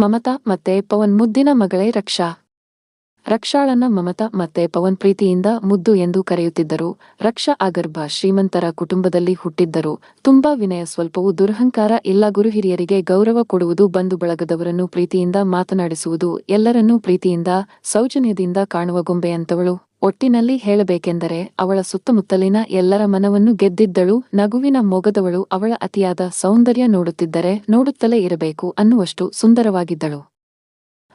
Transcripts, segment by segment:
ಮಮತಾ ಮತ್ತೆ ಪವನ್ ಮುದ್ದಿನ ಮಗಳೇ ರಕ್ಷಾ. ರಕ್ಷಾಳನ್ನ ಮಮತಾ ಮತ್ತೆ ಪವನ್ ಪ್ರೀತಿಯಿಂದ ಮುದ್ದು ಎಂದು ಕರೆಯುತ್ತಿದ್ದರು. ರಕ್ಷಾ ಆಗರ್ಭ ಶ್ರೀಮಂತರ ಕುಟುಂಬದಲ್ಲಿ ಹುಟ್ಟಿದ್ದರು. ತುಂಬಾ ವಿನಯ ಸ್ವಲ್ಪವೂ ದುರಹಂಕಾರ ಇಲ್ಲ. ಗುರುಹಿರಿಯರಿಗೆ ಗೌರವ ಕೊಡುವುದು ಬಂಧು ಬಳಗದವರನ್ನು ಪ್ರೀತಿಯಿಂದ ಮಾತನಾಡಿಸುವುದು ಎಲ್ಲರನ್ನೂ ಪ್ರೀತಿಯಿಂದ, ಸೌಜನ್ಯದಿಂದ ಕಾಣುವ ಗೊಂಬೆಯಂತವಳು. ಒಟ್ಟಿನಲ್ಲಿ ಹೇಳಬೇಕೆಂದರೆ ಅವಳ ಸುತ್ತಮುತ್ತಲಿನ ಎಲ್ಲರ ಮನವನ್ನು ಗೆದ್ದಿದ್ದಳು, ನಗುವಿನ ಮೊಗದವಳು ಅವಳ ಅತಿಯಾದ ಸೌಂದರ್ಯ ನೋಡುತ್ತಿದ್ದರೆ ನೋಡುತ್ತಲೇ ಇರಬೇಕು ಅನ್ನುವಷ್ಟು ಸುಂದರವಾಗಿದ್ದಳು.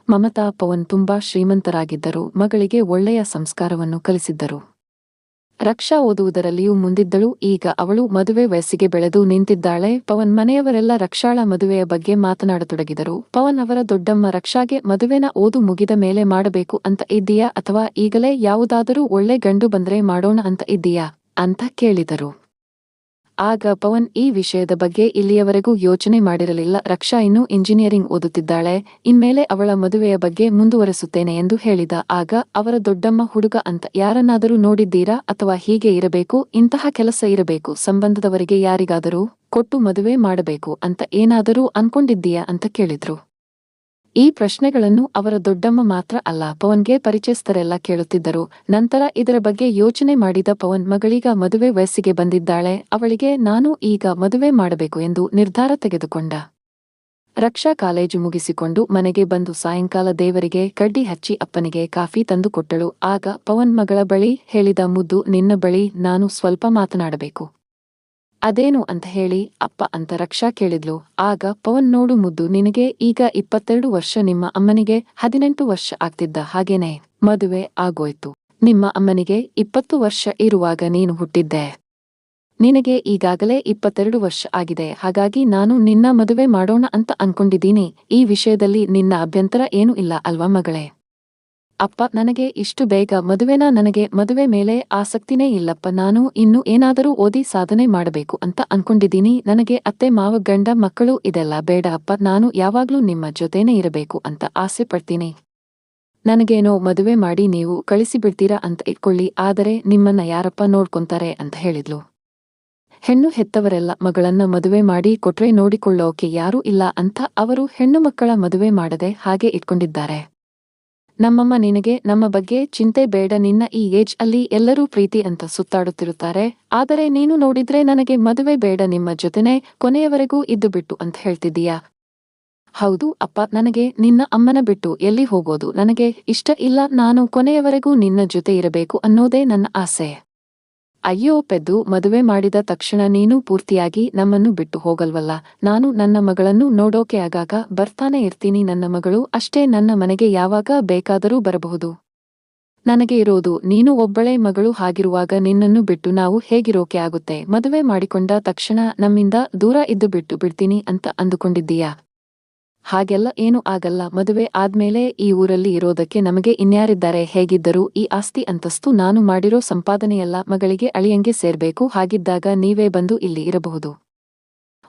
ಮಮತಾ ಪವನ್ ತುಂಬಾ ಶ್ರೀಮಂತರಾಗಿದ್ದರು, ಮಗಳಿಗೆ ಒಳ್ಳೆಯ ಸಂಸ್ಕಾರವನ್ನು ಕಲಿಸಿದ್ದರು. ರಕ್ಷಾ ಓದುವುದರಲ್ಲಿಯೂ ಮುಂದಿದ್ದಳು. ಈಗ ಅವಳು ಮದುವೆ ವಯಸ್ಸಿಗೆ ಬೆಳೆದು ನಿಂತಿದ್ದಾಳೆ. ಪವನ್ ಮನೆಯವರೆಲ್ಲ ರಕ್ಷಾಳ ಮದುವೆಯ ಬಗ್ಗೆ ಮಾತನಾಡತೊಡಗಿದರು. ಪವನ್ ಅವರ ದೊಡ್ಡಮ್ಮ ರಕ್ಷಾಗೆ ಮದುವೆನ ಓದು ಮುಗಿದ ಮೇಲೆ ಮಾಡಬೇಕು ಅಂತ ಇದ್ದೀಯಾ ಅಥವಾ ಈಗಲೇ ಯಾವುದಾದರೂ ಒಳ್ಳೆ ಗಂಡು ಬಂದ್ರೆ ಮಾಡೋಣ ಅಂತ ಇದ್ದೀಯಾ? ಅಂತ ಕೇಳಿದರು. ಆಗ ಪವನ್ ಈ ವಿಷಯದ ಬಗ್ಗೆ ಇಲ್ಲಿಯವರೆಗೂ ಯೋಚನೆ ಮಾಡಿರಲಿಲ್ಲ. ರಕ್ಷಾ ಇನ್ನೂ ಇಂಜಿನಿಯರಿಂಗ್ ಓದುತ್ತಿದ್ದಾಳೆ. ಇನ್ಮೇಲೆ ಅವಳ ಮದುವೆಯ ಬಗ್ಗೆ ಮುಂದುವರೆಸುತ್ತೇನೆ ಎಂದು ಹೇಳಿದ. ಆಗ ಅವರ ದೊಡ್ಡಮ್ಮ ಹುಡುಗ ಅಂತ ಯಾರನ್ನಾದರೂ ನೋಡಿದ್ದೀರಾ ಅಥವಾ ಹೀಗೆ ಇರಬೇಕು? ಇಂತಹ ಕೆಲಸ ಇರಬೇಕು. ಸಂಬಂಧದವರಿಗೆ ಯಾರಿಗಾದರೂ ಕೊಟ್ಟು ಮದುವೆ ಮಾಡಬೇಕು ಅಂತ ಏನಾದರೂ ಅನ್ಕೊಂಡಿದ್ದೀಯಾ ಅಂತ ಕೇಳಿದ್ರು. ಈ ಪ್ರಶ್ನೆಗಳನ್ನು ಅವರ ದೊಡ್ಡಮ್ಮ ಮಾತ್ರ ಅಲ್ಲ, ಪವನ್ಗೆ ಪರಿಚಯಸ್ಥರೆಲ್ಲ ಕೇಳುತ್ತಿದ್ದರು. ನಂತರ ಇದರ ಬಗ್ಗೆ ಯೋಚನೆ ಮಾಡಿದ ಪವನ್, ಮಗಳೀಗ ಮದುವೆ ವಯಸ್ಸಿಗೆ ಬಂದಿದ್ದಾಳೆ, ಅವಳಿಗೆ ನಾನು ಈಗ ಮದುವೆ ಮಾಡಬೇಕು ಎಂದು ನಿರ್ಧಾರ ತೆಗೆದುಕೊಂಡ. ರಕ್ಷಾ ಕಾಲೇಜು ಮುಗಿಸಿಕೊಂಡು ಮನೆಗೆ ಬಂದು ಸಾಯಂಕಾಲ ದೇವರಿಗೆ ಕಡ್ಡಿ ಹಚ್ಚಿ ಅಪ್ಪನಿಗೆ ಕಾಫಿ ತಂದು ಕೊಟ್ಟಳು. ಆಗ ಪವನ್ ಮಗಳ ಬಳಿ ಹೇಳಿದ ಮುದ್ದು, ನಿನ್ನ ಬಳಿ ನಾನು ಸ್ವಲ್ಪ ಮಾತನಾಡಬೇಕು. ಅದೇನು ಅಂತ ಹೇಳಿ ಅಪ್ಪ ಅಂತ ರಕ್ಷಾ ಕೇಳಿದ್ಲು. ಆಗ ಪವನ್ ನೋಡು ಮುದ್ದು, ನಿನಗೆ ಈಗ ಇಪ್ಪತ್ತೆರಡು ವರ್ಷ, ನಿಮ್ಮ ಅಮ್ಮನಿಗೆ ಹದಿನೆಂಟು ವರ್ಷ ಆಗ್ತಿದ್ದ ಹಾಗೇನೆ. ಮದುವೆ ಆಗೋಯ್ತು. ನಿಮ್ಮ ಅಮ್ಮನಿಗೆ ಇಪ್ಪತ್ತು ವರ್ಷ ಇರುವಾಗ ನೀನು ಹುಟ್ಟಿದ್ದೆ. ನಿನಗೆ ಈಗಾಗಲೇ ಇಪ್ಪತ್ತೆರಡು ವರ್ಷ ಆಗಿದೆ. ಹಾಗಾಗಿ ನಾನು ನಿನ್ನ ಮದುವೆ ಮಾಡೋಣ ಅಂತ ಅನ್ಕೊಂಡಿದ್ದೀನಿ. ಈ ವಿಷಯದಲ್ಲಿ ನಿನ್ನ ಅಭ್ಯಂತರ ಏನೂ ಇಲ್ಲ ಅಲ್ವಾ ಮಗಳೇ? ಅಪ್ಪ, ನನಗೆ ಇಷ್ಟು ಬೇಗ ಮದುವೆನ? ನನಗೆ ಮದುವೆ ಮೇಲೆ ಆಸಕ್ತಿನೇ ಇಲ್ಲಪ್ಪ. ನಾನು ಇನ್ನು ಏನಾದರೂ ಓದಿ ಸಾಧನೆ ಮಾಡಬೇಕು ಅಂತ ಅನ್ಕೊಂಡಿದ್ದೀನಿ. ನನಗೆ ಅತ್ತೆ, ಮಾವ, ಗಂಡ ಮಕ್ಕಳು ಇದೆಲ್ಲ ಬೇಡ ಅಪ್ಪ. ನಾನು ಯಾವಾಗ್ಲೂ ನಿಮ್ಮ ಜೊತೆನೇ ಇರಬೇಕು ಅಂತ ಆಸೆ ಪಡ್ತೀನಿ. ನನಗೇನೋ ಮದುವೆ ಮಾಡಿ ನೀವು ಕಳಿಸಿಬಿಡ್ತೀರಾ ಅಂತ ಇಟ್ಕೊಳ್ಳಿ. ಆದರೆ ನಿಮ್ಮನ್ನ ಯಾರಪ್ಪ ನೋಡ್ಕೊಂತಾರೆ ಅಂತ ಹೇಳಿದ್ಲು. ಹೆಣ್ಣು ಹೆತ್ತವರೆಲ್ಲ ಮಗಳನ್ನ ಮದುವೆ ಮಾಡಿ ಕೊಟ್ರೆ ನೋಡಿಕೊಳ್ಳೋಕೆ ಯಾರೂ ಇಲ್ಲ ಅಂತ ಅವರು ಹೆಣ್ಣು ಮಕ್ಕಳ ಮದುವೆ ಮಾಡದೆ ಹಾಗೆ ಇಟ್ಕೊಂಡಿದ್ದಾರೆ. ನಮ್ಮಮ್ಮ ನಿನಗೆ, ನಮ್ಮ ಬಗ್ಗೆ ಚಿಂತೆ ಬೇಡ, ನಿನ್ನ ಈ ಏಜ್ ಅಲ್ಲಿ ಎಲ್ಲರೂ ಪ್ರೀತಿ ಅಂತ ಸುತ್ತಾಡುತ್ತಿರುತ್ತಾರೆ. ಆದರೆ ನೀನು ನೋಡಿದ್ರೆ ನನಗೆ ಮದುವೆ ಬೇಡ, ನಿಮ್ಮ ಜೊತೆನೆ ಕೊನೆಯವರೆಗೂ ಇದ್ದು ಬಿಟ್ಟು ಅಂತ ಹೇಳ್ತಿದ್ದೀಯಾ? ಹೌದು, ಅಪ್ಪ, ನನಗೆ ನಿನ್ನ ಅಮ್ಮನ ಬಿಟ್ಟು ಎಲ್ಲಿ ಹೋಗೋದು? ನನಗೆ ಇಷ್ಟ ಇಲ್ಲ, ನಾನು ಕೊನೆಯವರೆಗೂ ನಿನ್ನ ಜೊತೆ ಇರಬೇಕು ಅನ್ನೋದೇ ನನ್ನ ಆಸೆ. ಅಯ್ಯೋ ಪೆದ್ದು ಮದುವೆ ಮಾಡಿದ ತಕ್ಷಣ ನೀನು ಪೂರ್ತಿಯಾಗಿ ನಮ್ಮನ್ನು ಬಿಟ್ಟು ಹೋಗಲ್ವಲ್ಲ? ನಾನು ನನ್ನ ಮಗಳನ್ನು ನೋಡೋಕೆ ಆಗಾಗ ಬರ್ತಾನೆ ಇರ್ತೀನಿ. ನನ್ನ ಮಗಳು ಅಷ್ಟೇ ನನ್ನ ಮನೆಗೆ ಯಾವಾಗ ಬೇಕಾದರೂ ಬರಬಹುದು. ನನಗೆ ಇರೋದು, ನೀನು ಒಬ್ಬಳೇ ಮಗಳು ಹಾಗಿರುವಾಗ ನಿನ್ನನ್ನು ಬಿಟ್ಟು ನಾವು ಹೇಗಿರೋಕೆ ಆಗುತ್ತೆ? ಮದುವೆ ಮಾಡಿಕೊಂಡ ತಕ್ಷಣ ನಮ್ಮಿಂದ ದೂರ ಇದ್ದು ಬಿಟ್ಟು ಬಿಡ್ತೀನಿ ಅಂತ ಅಂದುಕೊಂಡಿದ್ದೀಯಾ? ಹಾಗೆಲ್ಲ ಏನೂ ಆಗಲ್ಲ. ಮದುವೆ ಆದ್ಮೇಲೆ ಈ ಊರಲ್ಲಿ ಇರೋದಕ್ಕೆ ನಮಗೆ ಇನ್ಯಾರಿದ್ದಾರೆ? ಹೇಗಿದ್ದರೂ ಈ ಆಸ್ತಿ ಅಂತಸ್ತು ನಾನು ಮಾಡಿರೋ ಸಂಪಾದನೆಯೆಲ್ಲ ಮಗಳಿಗೆ ಅಳಿಯಂಗೆ ಸೇರ್ಬೇಕು. ಹಾಗಿದ್ದಾಗ ನೀವೇ ಬಂದು ಇಲ್ಲಿ ಇರಬಹುದು.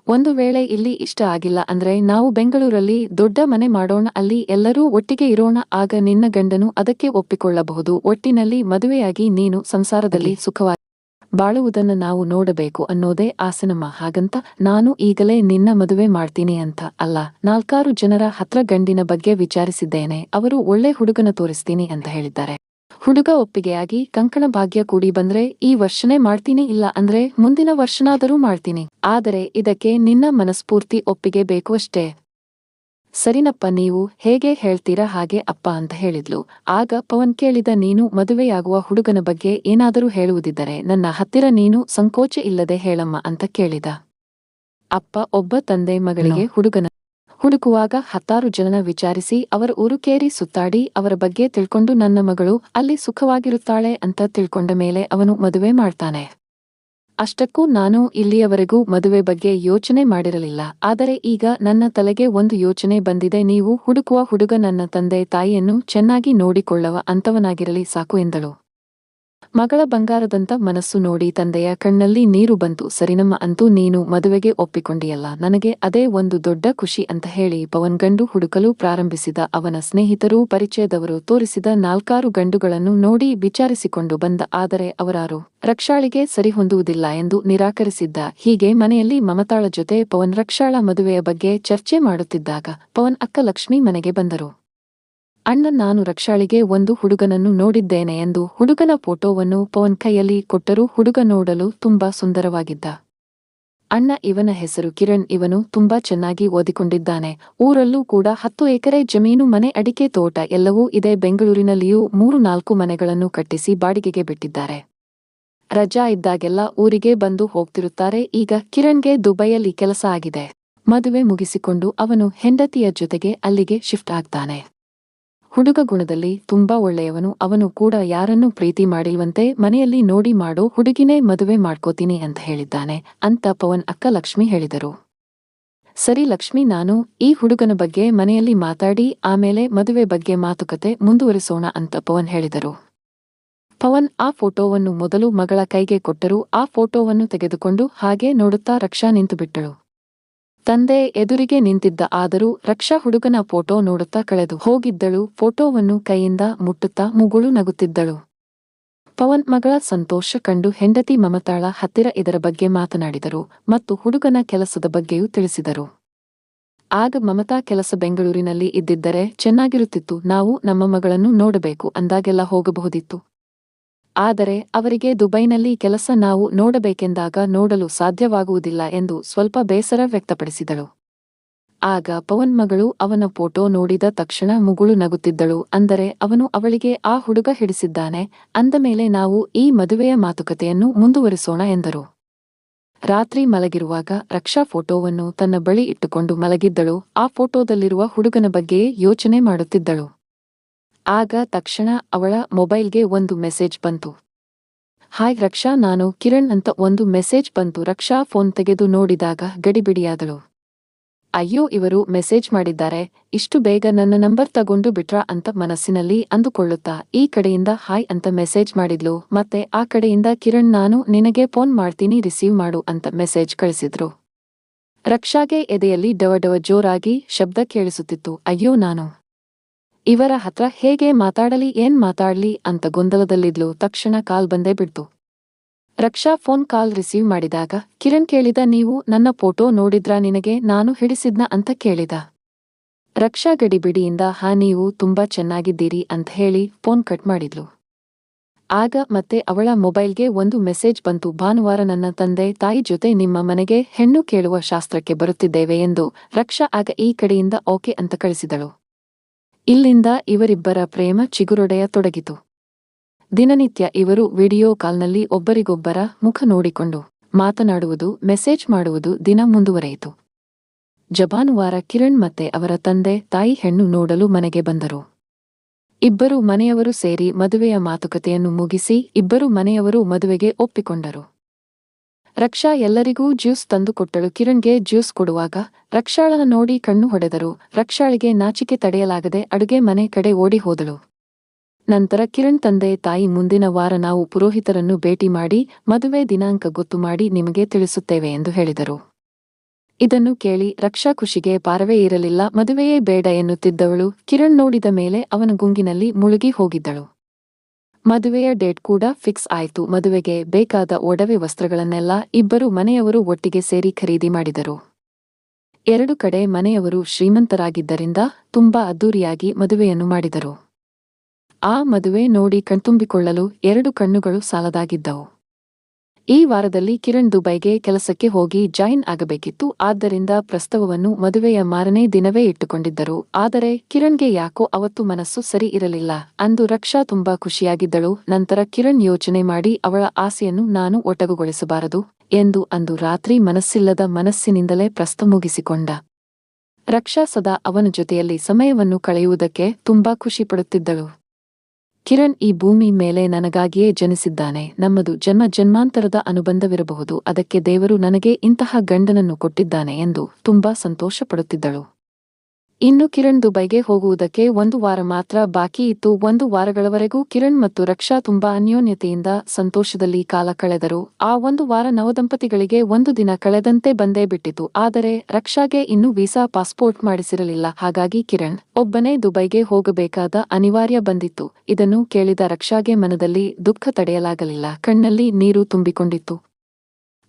ಒಂದು ವೇಳೆ ಇಲ್ಲಿ ಇಷ್ಟ ಆಗಿಲ್ಲ ಅಂದ್ರೆ ನಾವು ಬೆಂಗಳೂರಲ್ಲಿ ದೊಡ್ಡ ಮನೆ ಮಾಡೋಣ. ಅಲ್ಲಿ ಎಲ್ಲರೂ ಒಟ್ಟಿಗೆ ಇರೋಣ. ಆಗ ನಿನ್ನ ಗಂಡನು ಅದಕ್ಕೆ ಒಪ್ಪಿಕೊಳ್ಳಬಹುದು. ಒಟ್ಟಿನಲ್ಲಿ ಮದುವೆಯಾಗಿ ನೀನು ಸಂಸಾರದಲ್ಲಿ ಸುಖವಾಗಿ ಬಾಳುವುದನ್ನ ನಾವು ನೋಡಬೇಕು ಅನ್ನೋದೇ ಆಸನಮ್ಮ. ಹಾಗಂತ ನಾನು ಈಗಲೇ ನಿನ್ನ ಮದುವೆ ಮಾಡ್ತೀನಿ ಅಂತ ಅಲ್ಲ. ನಾಲ್ಕಾರು ಜನರ ಹತ್ರ ಗಂಡಿನ ಬಗ್ಗೆ ವಿಚಾರಿಸಿದ್ದೇನೆ. ಅವರು ಒಳ್ಳೆ ಹುಡುಗನ ತೋರಿಸ್ತೀನಿ ಅಂತ ಹೇಳಿದ್ದಾರೆ. ಹುಡುಗ ಒಪ್ಪಿಗೆಯಾಗಿ ಕಂಕಣ ಭಾಗ್ಯ ಕೂಡಿ ಬಂದ್ರೆ ಈ ವರ್ಷನೇ ಮಾಡ್ತೀನಿ ಇಲ್ಲ ಅಂದ್ರೆ ಮುಂದಿನ ವರ್ಷನಾದರೂ ಮಾಡ್ತೀನಿ. ಆದರೆ ಇದಕ್ಕೆ ನಿನ್ನ ಮನಸ್ಫೂರ್ತಿ ಒಪ್ಪಿಗೆ ಬೇಕು ಅಷ್ಟೇ ಸರಿನಪ್ಪ ನೀವು ಹೇಗೆ ಹೇಳ್ತೀರ ಹಾಗೆ ಅಪ್ಪ ಅಂತ ಹೇಳಿದ್ಲು. ಆಗ ಪವನ್ ಕೇಳಿದ ನೀನು ಮದುವೆಯಾಗುವ ಹುಡುಗನ ಬಗ್ಗೆ ಏನಾದರೂ ಹೇಳುವುದಿದ್ದರೆ ನನ್ನ ಹತ್ತಿರ ನೀನು ಸಂಕೋಚ ಇಲ್ಲದೆ ಹೇಳಮ್ಮ ಅಂತ ಕೇಳಿದ. ಅಪ್ಪ ಒಬ್ಬ ತಂದೆ ಮಗಳಿಗೆ ಹುಡುಗನ ಹುಡುಕುವಾಗ ಹತ್ತಾರು ಜನನ ವಿಚಾರಿಸಿ ಅವರ ಊರು ಕೇರಿ ಸುತ್ತಾಡಿ ಅವರ ಬಗ್ಗೆ ತಿಳ್ಕೊಂಡು ನನ್ನ ಮಗಳು ಅಲ್ಲಿ ಸುಖವಾಗಿರುತ್ತಾಳೆ ಅಂತ ತಿಳ್ಕೊಂಡ ಮೇಲೆ ಅವನು ಮದುವೆ ಮಾಡ್ತಾನೆ. ಅಷ್ಟಕ್ಕೂ ನಾನು ಇಲ್ಲಿಯವರೆಗೂ ಮದುವೆ ಬಗ್ಗೆ ಯೋಚನೆ ಮಾಡಿರಲಿಲ್ಲ. ಆದರೆ ಈಗ ನನ್ನ ತಲೆಗೆ ಒಂದು ಯೋಚನೆ ಬಂದಿದೆ. ನೀವು ಹುಡುಕುವ ಹುಡುಗ ನನ್ನ ತಂದೆ ತಾಯಿಯನ್ನು ಚೆನ್ನಾಗಿ ನೋಡಿಕೊಳ್ಳವ ಅಂತವನಾಗಿರಲಿ ಸಾಕು ಎಂದಳು. ಮಗಳ ಬಂಗಾರದಂತ ಮನಸ್ಸು ನೋಡಿ ತಂದೆಯ ಕಣ್ಣಲ್ಲಿ ನೀರು ಬಂತು. ಸರಿನಮ್ಮ ಅಂತೂ ನೀನು ಮದುವೆಗೆ ಒಪ್ಪಿಕೊಂಡಿಯಲ್ಲ. ನನಗೆ ಅದೇ ಒಂದು ದೊಡ್ಡ ಖುಷಿ ಅಂತ ಹೇಳಿ ಪವನ್ ಗಂಡು ಹುಡುಕಲು ಪ್ರಾರಂಭಿಸಿದ ಅವನ ಸ್ನೇಹಿತರು, ಪರಿಚಯದವರು ತೋರಿಸಿದ ನಾಲ್ಕಾರು ಗಂಡುಗಳನ್ನು ನೋಡಿ ವಿಚಾರಿಸಿಕೊಂಡು ಬಂದ. ಆದರೆ ಅವರಾರು ರಕ್ಷಾಳಿಗೆ ಸರಿಹೊಂದುವುದಿಲ್ಲ ಎಂದು ನಿರಾಕರಿಸಿದ್ದ. ಹೀಗೆ ಮನೆಯಲ್ಲಿ ಮಮತಾಳ ಜೊತೆ ಪವನ್ ರಕ್ಷಾಳ ಮದುವೆಯ ಬಗ್ಗೆ ಚರ್ಚೆ ಮಾಡುತ್ತಿದ್ದಾಗ ಪವನ್ ಅಕ್ಕ ಲಕ್ಷ್ಮಿ ಮನೆಗೆ ಬಂದರು. ಅಣ್ಣ ನಾನು ರಕ್ಷಾಳಿಗೆ ಒಂದು ಹುಡುಗನನ್ನು ನೋಡಿದ್ದೇನೆ ಎಂದು ಹುಡುಗನ ಫೋಟೋವನ್ನು ಪವನ್ ಕೈಯಲ್ಲಿ ಕೊಟ್ಟರೂ ಹುಡುಗ ನೋಡಲು ತುಂಬಾ ಸುಂದರವಾಗಿದ್ದ. ಅಣ್ಣ ಇವನ ಹೆಸರು ಕಿರಣ್, ಇವನು ತುಂಬಾ ಚೆನ್ನಾಗಿ ಓದಿಕೊಂಡಿದ್ದಾನೆ. ಊರಲ್ಲೂ ಕೂಡ ಹತ್ತು ಎಕರೆ ಜಮೀನು, ಮನೆ, ಅಡಿಕೆ, ತೋಟ ಎಲ್ಲವೂ ಇದೆ. ಬೆಂಗಳೂರಿನಲ್ಲಿಯೂ ಮೂರು ನಾಲ್ಕು ಮನೆಗಳನ್ನು ಕಟ್ಟಿಸಿ ಬಾಡಿಗೆಗೆ ಬಿಟ್ಟಿದ್ದಾರೆ. ರಜಾ ಇದ್ದಾಗೆಲ್ಲ ಊರಿಗೆ ಬಂದು ಹೋಗ್ತಿರುತ್ತಾರೆ. ಈಗ ಕಿರಣ್ಗೆ ದುಬೈಯಲ್ಲಿ ಕೆಲಸ ಆಗಿದೆ. ಮದುವೆ ಮುಗಿಸಿಕೊಂಡು ಅವನು ಹೆಂಡತಿಯ ಜೊತೆಗೆ ಅಲ್ಲಿಗೆ ಶಿಫ್ಟ್ ಆಗ್ತಾನೆ. ಹುಡುಗ ಗುಣದಲ್ಲಿ ತುಂಬಾ ಒಳ್ಳೆಯವನು, ಅವನು ಕೂಡ ಯಾರನ್ನು ಪ್ರೀತಿ ಮಾಡಿಲ್ವಂತೆ ಮನೆಯಲ್ಲಿ ನೋಡಿ ಮಾಡೋ, ಹುಡುಗಿನೇ ಮದುವೆ ಮಾಡ್ಕೋತೀನಿ ಅಂತ ಹೇಳಿದ್ದಾನೆ ಅಂತ ಪವನ್ ಅಕ್ಕ ಲಕ್ಷ್ಮಿ ಹೇಳಿದರು. ಸರಿ ಲಕ್ಷ್ಮಿ, ನಾನು ಈ ಹುಡುಗನ ಬಗ್ಗೆ ಮನೆಯಲ್ಲಿ ಮಾತಾಡಿ, ಆಮೇಲೆ ಮದುವೆ ಬಗ್ಗೆ ಮಾತುಕತೆ ಮುಂದುವರಿಸೋಣ ಅಂತ ಪವನ್ ಹೇಳಿದರು. ಪವನ್ ಆ ಫೋಟೋವನ್ನು ಮೊದಲು ಮಗಳ ಕೈಗೆ ಕೊಟ್ಟರು, ಆ ಫೋಟೋವನ್ನು ತೆಗೆದುಕೊಂಡು ಹಾಗೆ ನೋಡುತ್ತಾ ರಕ್ಷಾ ನಿಂತುಬಿಟ್ಟಳು. ತಂದೆ ಎದುರಿಗೆ ನಿಂತಿದ್ದ ಆದರೂ ರಕ್ಷಾ ಹುಡುಗನ ಫೋಟೋ ನೋಡುತ್ತಾ ಕಳೆದು ಹೋಗಿದ್ದಳು. ಫೋಟೋವನ್ನು ಕೈಯಿಂದ ಮುಟ್ಟುತ್ತಾ ಮುಗುಳು ನಗುತ್ತಿದ್ದಳು. ಪವನ್ ಮಗಳ ಸಂತೋಷ ಕಂಡು ಹೆಂಡತಿ ಮಮತಾಳ ಹತ್ತಿರ ಇದರ ಬಗ್ಗೆ ಮಾತನಾಡಿದರು ಮತ್ತು ಹುಡುಗನ ಕೆಲಸದ ಬಗ್ಗೆಯೂ ತಿಳಿಸಿದರು. ಆಗ ಮಮತಾ ಕೆಲಸ ಬೆಂಗಳೂರಿನಲ್ಲಿ ಇದ್ದಿದ್ದರೆ ಚೆನ್ನಾಗಿರುತ್ತಿತ್ತು, ನಾವು ನಮ್ಮ ಮಗಳನ್ನು ನೋಡಬೇಕು ಅಂದಾಗೆಲ್ಲ ಹೋಗಬಹುದಿತ್ತು. ಆದರೆ ಅವರಿಗೆ ದುಬೈನಲ್ಲಿ ಕೆಲಸ ನಾವು ನೋಡಬೇಕೆಂದಾಗ ನೋಡಲು ಸಾಧ್ಯವಾಗುವುದಿಲ್ಲ ಎಂದು ಸ್ವಲ್ಪ ಬೇಸರ ವ್ಯಕ್ತಪಡಿಸಿದಳು. ಆಗ ಪವನ್ ಮಗಳು ಅವನ ಫೋಟೋ ನೋಡಿದ ತಕ್ಷಣ ಮುಗುಳು ನಗುತ್ತಿದ್ದಳು ಅಂದರೆ ಅವನು ಅವಳಿಗೆ, ಆ ಹುಡುಗ ಹಿಡಿಸಿದ್ದಾನೆ, ಅಂದ ಮೇಲೆ ನಾವು ಈ ಮದುವೆಯ ಮಾತುಕತೆಯನ್ನು ಮುಂದುವರಿಸೋಣ ಎಂದರು. ರಾತ್ರಿ ಮಲಗಿರುವಾಗ ರಕ್ಷಾ ಫೋಟೋವನ್ನು ತನ್ನ ಬಳಿ ಇಟ್ಟುಕೊಂಡು ಮಲಗಿದ್ದಳು. ಆ ಫೋಟೋದಲ್ಲಿರುವ ಹುಡುಗನ ಬಗ್ಗೆಯೇ ಯೋಚನೆ ಮಾಡುತ್ತಿದ್ದಳು. ಆಗ ತಕ್ಷಣ ಅವಳ ಮೊಬೈಲ್ಗೆ ಒಂದು ಮೆಸೇಜ್ ಬಂತು. ಹಾಯ್ ರಕ್ಷಾ, ನಾನು ಕಿರಣ್ ಅಂತ ಒಂದು ಮೆಸೇಜ್ ಬಂತು. ರಕ್ಷಾ ಫೋನ್ ತೆಗೆದು ನೋಡಿದಾಗ ಗಡಿಬಿಡಿಯಾದಳು. ಅಯ್ಯೋ, ಇವರು ಮೆಸೇಜ್ ಮಾಡಿದ್ದಾರೆ. ಇಷ್ಟು ಬೇಗ ನನ್ನ ನಂಬರ್ ತಗೊಂಡು ಬಿಟ್ರಾ ಅಂತ ಮನಸ್ಸಿನಲ್ಲಿ ಅಂದುಕೊಳ್ಳುತ್ತಾ ಈ ಕಡೆಯಿಂದ ಹಾಯ್ ಅಂತ ಮೆಸೇಜ್ ಮಾಡಿದ್ಲು. ಮತ್ತೆ ಆ ಕಡೆಯಿಂದ ಕಿರಣ್, ನಾನು ನಿನಗೆ ಫೋನ್ ಮಾಡ್ತೀನಿ, ರಿಸೀವ್ ಮಾಡು ಅಂತ ಮೆಸೇಜ್ ಕಳಿಸಿದ್ರು. ರಕ್ಷಾಗೆ ಎದೆಯಲ್ಲಿ ಡವ ಡವ ಜೋರಾಗಿ ಶಬ್ದ ಕೇಳಿಸುತ್ತಿತ್ತು. ಅಯ್ಯೋ, ನಾನು ಇವರ ಹತ್ರ ಹೇಗೆ ಮಾತಾಡಲಿ, ಏನ್ ಮಾತಾಡ್ಲಿ ಅಂತ ಗೊಂದಲದಲ್ಲಿದ್ಲು. ತಕ್ಷಣ ಕಾಲ್ ಬಂದೇ ಬಿಡ್ತು. ರಕ್ಷಾ ಫೋನ್ ಕಾಲ್ ರಿಸೀವ್ ಮಾಡಿದಾಗ, ಕಿರಣ್ ಕೇಳಿದ, ನೀವು ನನ್ನ ಫೋಟೋ ನೋಡಿದ್ರಾ, ನಿನಗೆ ನಾನು ಹಿಡಿಸಿದ್ನ ಅಂತ ಕೇಳಿದ. ರಕ್ಷಾ ಗಡಿಬಿಡಿಯಿಂದ ಹಾ, ನೀವು ತುಂಬಾ ಚೆನ್ನಾಗಿದ್ದೀರಿ ಅಂತ ಹೇಳಿ ಫೋನ್ ಕಟ್ ಮಾಡಿದ್ಲು. ಆಗ ಮತ್ತೆ ಅವಳ ಮೊಬೈಲ್ಗೆ ಒಂದು ಮೆಸೇಜ್ ಬಂತು. ಭಾನುವಾರ ನನ್ನ ತಂದೆ, ತಾಯಿ ಜೊತೆ ನಿಮ್ಮ ಮನೆಗೆ ಹೆಣ್ಣು ಕೇಳುವ ಶಾಸ್ತ್ರಕ್ಕೆ ಬರುತ್ತಿದ್ದೇವೆ ಎಂದು ರಕ್ಷಾ ಆಗ ಈ ಕಡೆಯಿಂದ ಓಕೆ ಅಂತ ಕಳಿಸಿದಳು. ಇಲ್ಲಿಂದ ಇವರಿಬ್ಬರ ಪ್ರೇಮ ಚಿಗುರೊಡೆಯ ತೊಡಗಿತು ದಿನನಿತ್ಯ ಇವರು ವಿಡಿಯೋ ಕಾಲ್ನಲ್ಲಿ ಒಬ್ಬರಿಗೊಬ್ಬರ ಮುಖ ನೋಡಿಕೊಂಡು ಮಾತನಾಡುವುದು, ಮೆಸೇಜ್ ಮಾಡುವುದು ದಿನ ಮುಂದುವರೆಯಿತು. ಜಬಾನುವಾರ ಕಿರಣ್ ಮತ್ತೆ ಅವರ ತಂದೆ, ತಾಯಿ ಹೆಣ್ಣು ನೋಡಲು ಮನೆಗೆ ಬಂದರು. ಇಬ್ಬರು ಮನೆಯವರು ಸೇರಿ ಮದುವೆಯ ಮಾತುಕತೆಯನ್ನು ಮುಗಿಸಿ ಇಬ್ಬರು ಮನೆಯವರು ಮದುವೆಗೆ ಒಪ್ಪಿಕೊಂಡರು. ರಕ್ಷಾ ಎಲ್ಲರಿಗೂ ಜ್ಯೂಸ್ ತಂದುಕೊಟ್ಟಳು ಕಿರಣ್ಗೆ ಜ್ಯೂಸ್ ಕೊಡುವಾಗ ರಕ್ಷಾಳನ ನೋಡಿ ಕಣ್ಣು ಹೊಡೆದರು. ರಕ್ಷಾಳಿಗೆ ನಾಚಿಕೆ ತಡೆಯಲಾಗದೆ ಅಡುಗೆ ಮನೆ ಕಡೆ ಓಡಿ ಹೋದಳು. ನಂತರ ಕಿರಣ್ ತಂದೆ, ತಾಯಿ ಮುಂದಿನ ವಾರ ನಾವು ಪುರೋಹಿತರನ್ನು ಭೇಟಿ ಮಾಡಿ ಮದುವೆ ದಿನಾಂಕ ಗೊತ್ತು ಮಾಡಿ ನಿಮಗೆ ತಿಳಿಸುತ್ತೇವೆ ಎಂದು ಹೇಳಿದರು. ಇದನ್ನು ಕೇಳಿ ರಕ್ಷಾ ಖುಷಿಗೆ ಪಾರವೇ ಇರಲಿಲ್ಲ. ಮದುವೆಯೇ ಬೇಡ ಎನ್ನುತ್ತಿದ್ದವಳು. ಕಿರಣ್ ನೋಡಿದ ಮೇಲೆ ಅವನ ಗುಂಗಿನಲ್ಲಿ ಮುಳುಗಿ ಹೋಗಿದ್ದಳು. ಮದುವೆಯ ಡೇಟ್ ಕೂಡ ಫಿಕ್ಸ್ ಆಯಿತು. ಮದುವೆಗೆ ಬೇಕಾದ ಒಡವೆ ವಸ್ತ್ರಗಳನ್ನೆಲ್ಲ ಇಬ್ಬರು ಮನೆಯವರು ಒಟ್ಟಿಗೆ ಸೇರಿ ಖರೀದಿ ಮಾಡಿದರು. ಎರಡು ಕಡೆ ಮನೆಯವರು ಶ್ರೀಮಂತರಾಗಿದ್ದರಿಂದ ತುಂಬಾ ಅದ್ದೂರಿಯಾಗಿ ಮದುವೆಯನ್ನು ಮಾಡಿದರು. ಆ ಮದುವೆ ನೋಡಿ ಕಣ್ತುಂಬಿಕೊಳ್ಳಲು ಎರಡು ಕಣ್ಣುಗಳು ಸಾಲದಾಗಿದ್ದವು. ಈ ವಾರದಲ್ಲಿ ಕಿರಣ್ ದುಬೈಗೆ ಕೆಲಸಕ್ಕೆ ಹೋಗಿ ಜಾಯಿನ್ ಆಗಬೇಕಿತ್ತು. ಆದ್ದರಿಂದ ಪ್ರಸ್ತಾವವನ್ನು ಮದುವೆಯ ಮಾರನೇ ದಿನವೇ ಇಟ್ಟುಕೊಂಡಿದ್ದರು. ಆದರೆ ಕಿರಣ್ಗೆ ಯಾಕೋ ಅವತ್ತು ಮನಸ್ಸು ಸರಿ ಇರಲಿಲ್ಲ. ಅಂದು ರಕ್ಷಾ ತುಂಬಾ ಖುಷಿಯಾಗಿದ್ದಳು. ನಂತರ ಕಿರಣ್ ಯೋಚನೆ ಮಾಡಿ ಅವಳ ಆಸೆಯನ್ನು ನಾನು ಒಟಗುಗೊಳಿಸಬಾರದು ಎಂದು ಅಂದು ರಾತ್ರಿ ಮನಸ್ಸಿಲ್ಲದ ಮನಸ್ಸಿನಿಂದಲೇ ಪ್ರಸ್ತ ಮುಗಿಸಿಕೊಂಡ. ರಕ್ಷಾ ಸದಾ ಅವನ ಜೊತೆಯಲ್ಲಿ ಸಮಯವನ್ನು ಕಳೆಯುವುದಕ್ಕೆ ತುಂಬಾ ಖುಷಿಪಡುತ್ತಿದ್ದಳು ಕಿರಣ್ ಈ ಭೂಮಿ ಮೇಲೆ ನನಗಾಗಿಯೇ ಜನಿಸಿದ್ದಾನೆ. ನಮ್ಮದು ಜನ್ಮ ಜನ್ಮಾಂತರದ ಅನುಬಂಧವಿರಬಹುದು. ಅದಕ್ಕೆ ದೇವರು ನನಗೆ ಇಂತಹ ಗಂಡನನ್ನು ಕೊಟ್ಟಿದ್ದಾನೆ ಎಂದು ತುಂಬಾ ಸಂತೋಷಪಡುತ್ತಿದ್ದಳು. ಇನ್ನು ಕಿರಣ್ ದುಬೈಗೆ ಹೋಗುವುದಕ್ಕೆ ಒಂದು ವಾರ ಮಾತ್ರ ಬಾಕಿ ಇತ್ತು. ಒಂದು ವಾರಗಳವರೆಗೂ ಕಿರಣ್ ಮತ್ತು ರಕ್ಷಾ ತುಂಬಾ ಅನ್ಯೋನ್ಯತೆಯಿಂದ ಸಂತೋಷದಲ್ಲಿ ಕಾಲ ಕಳೆದರು. ಆ ಒಂದು ವಾರ ನವದಂಪತಿಗಳಿಗೆ ಒಂದು ದಿನ ಕಳೆದಂತೆ ಬಂದೇ ಬಿಟ್ಟಿತು. ಆದರೆ ರಕ್ಷಾಗೆ ಇನ್ನೂ ವೀಸಾ ಪಾಸ್ಪೋರ್ಟ್ ಮಾಡಿಸಿರಲಿಲ್ಲ. ಹಾಗಾಗಿ ಕಿರಣ್ ಒಬ್ಬನೇ ದುಬೈಗೆ ಹೋಗಬೇಕಾದ ಅನಿವಾರ್ಯ ಬಂದಿತ್ತು. ಇದನ್ನು ಕೇಳಿದ ರಕ್ಷಾಗೆ ಮನದಲ್ಲಿ ದುಃಖ ತಡೆಯಲಾಗಲಿಲ್ಲ. ಕಣ್ಣಲ್ಲಿ ನೀರು ತುಂಬಿಕೊಂಡಿತ್ತು.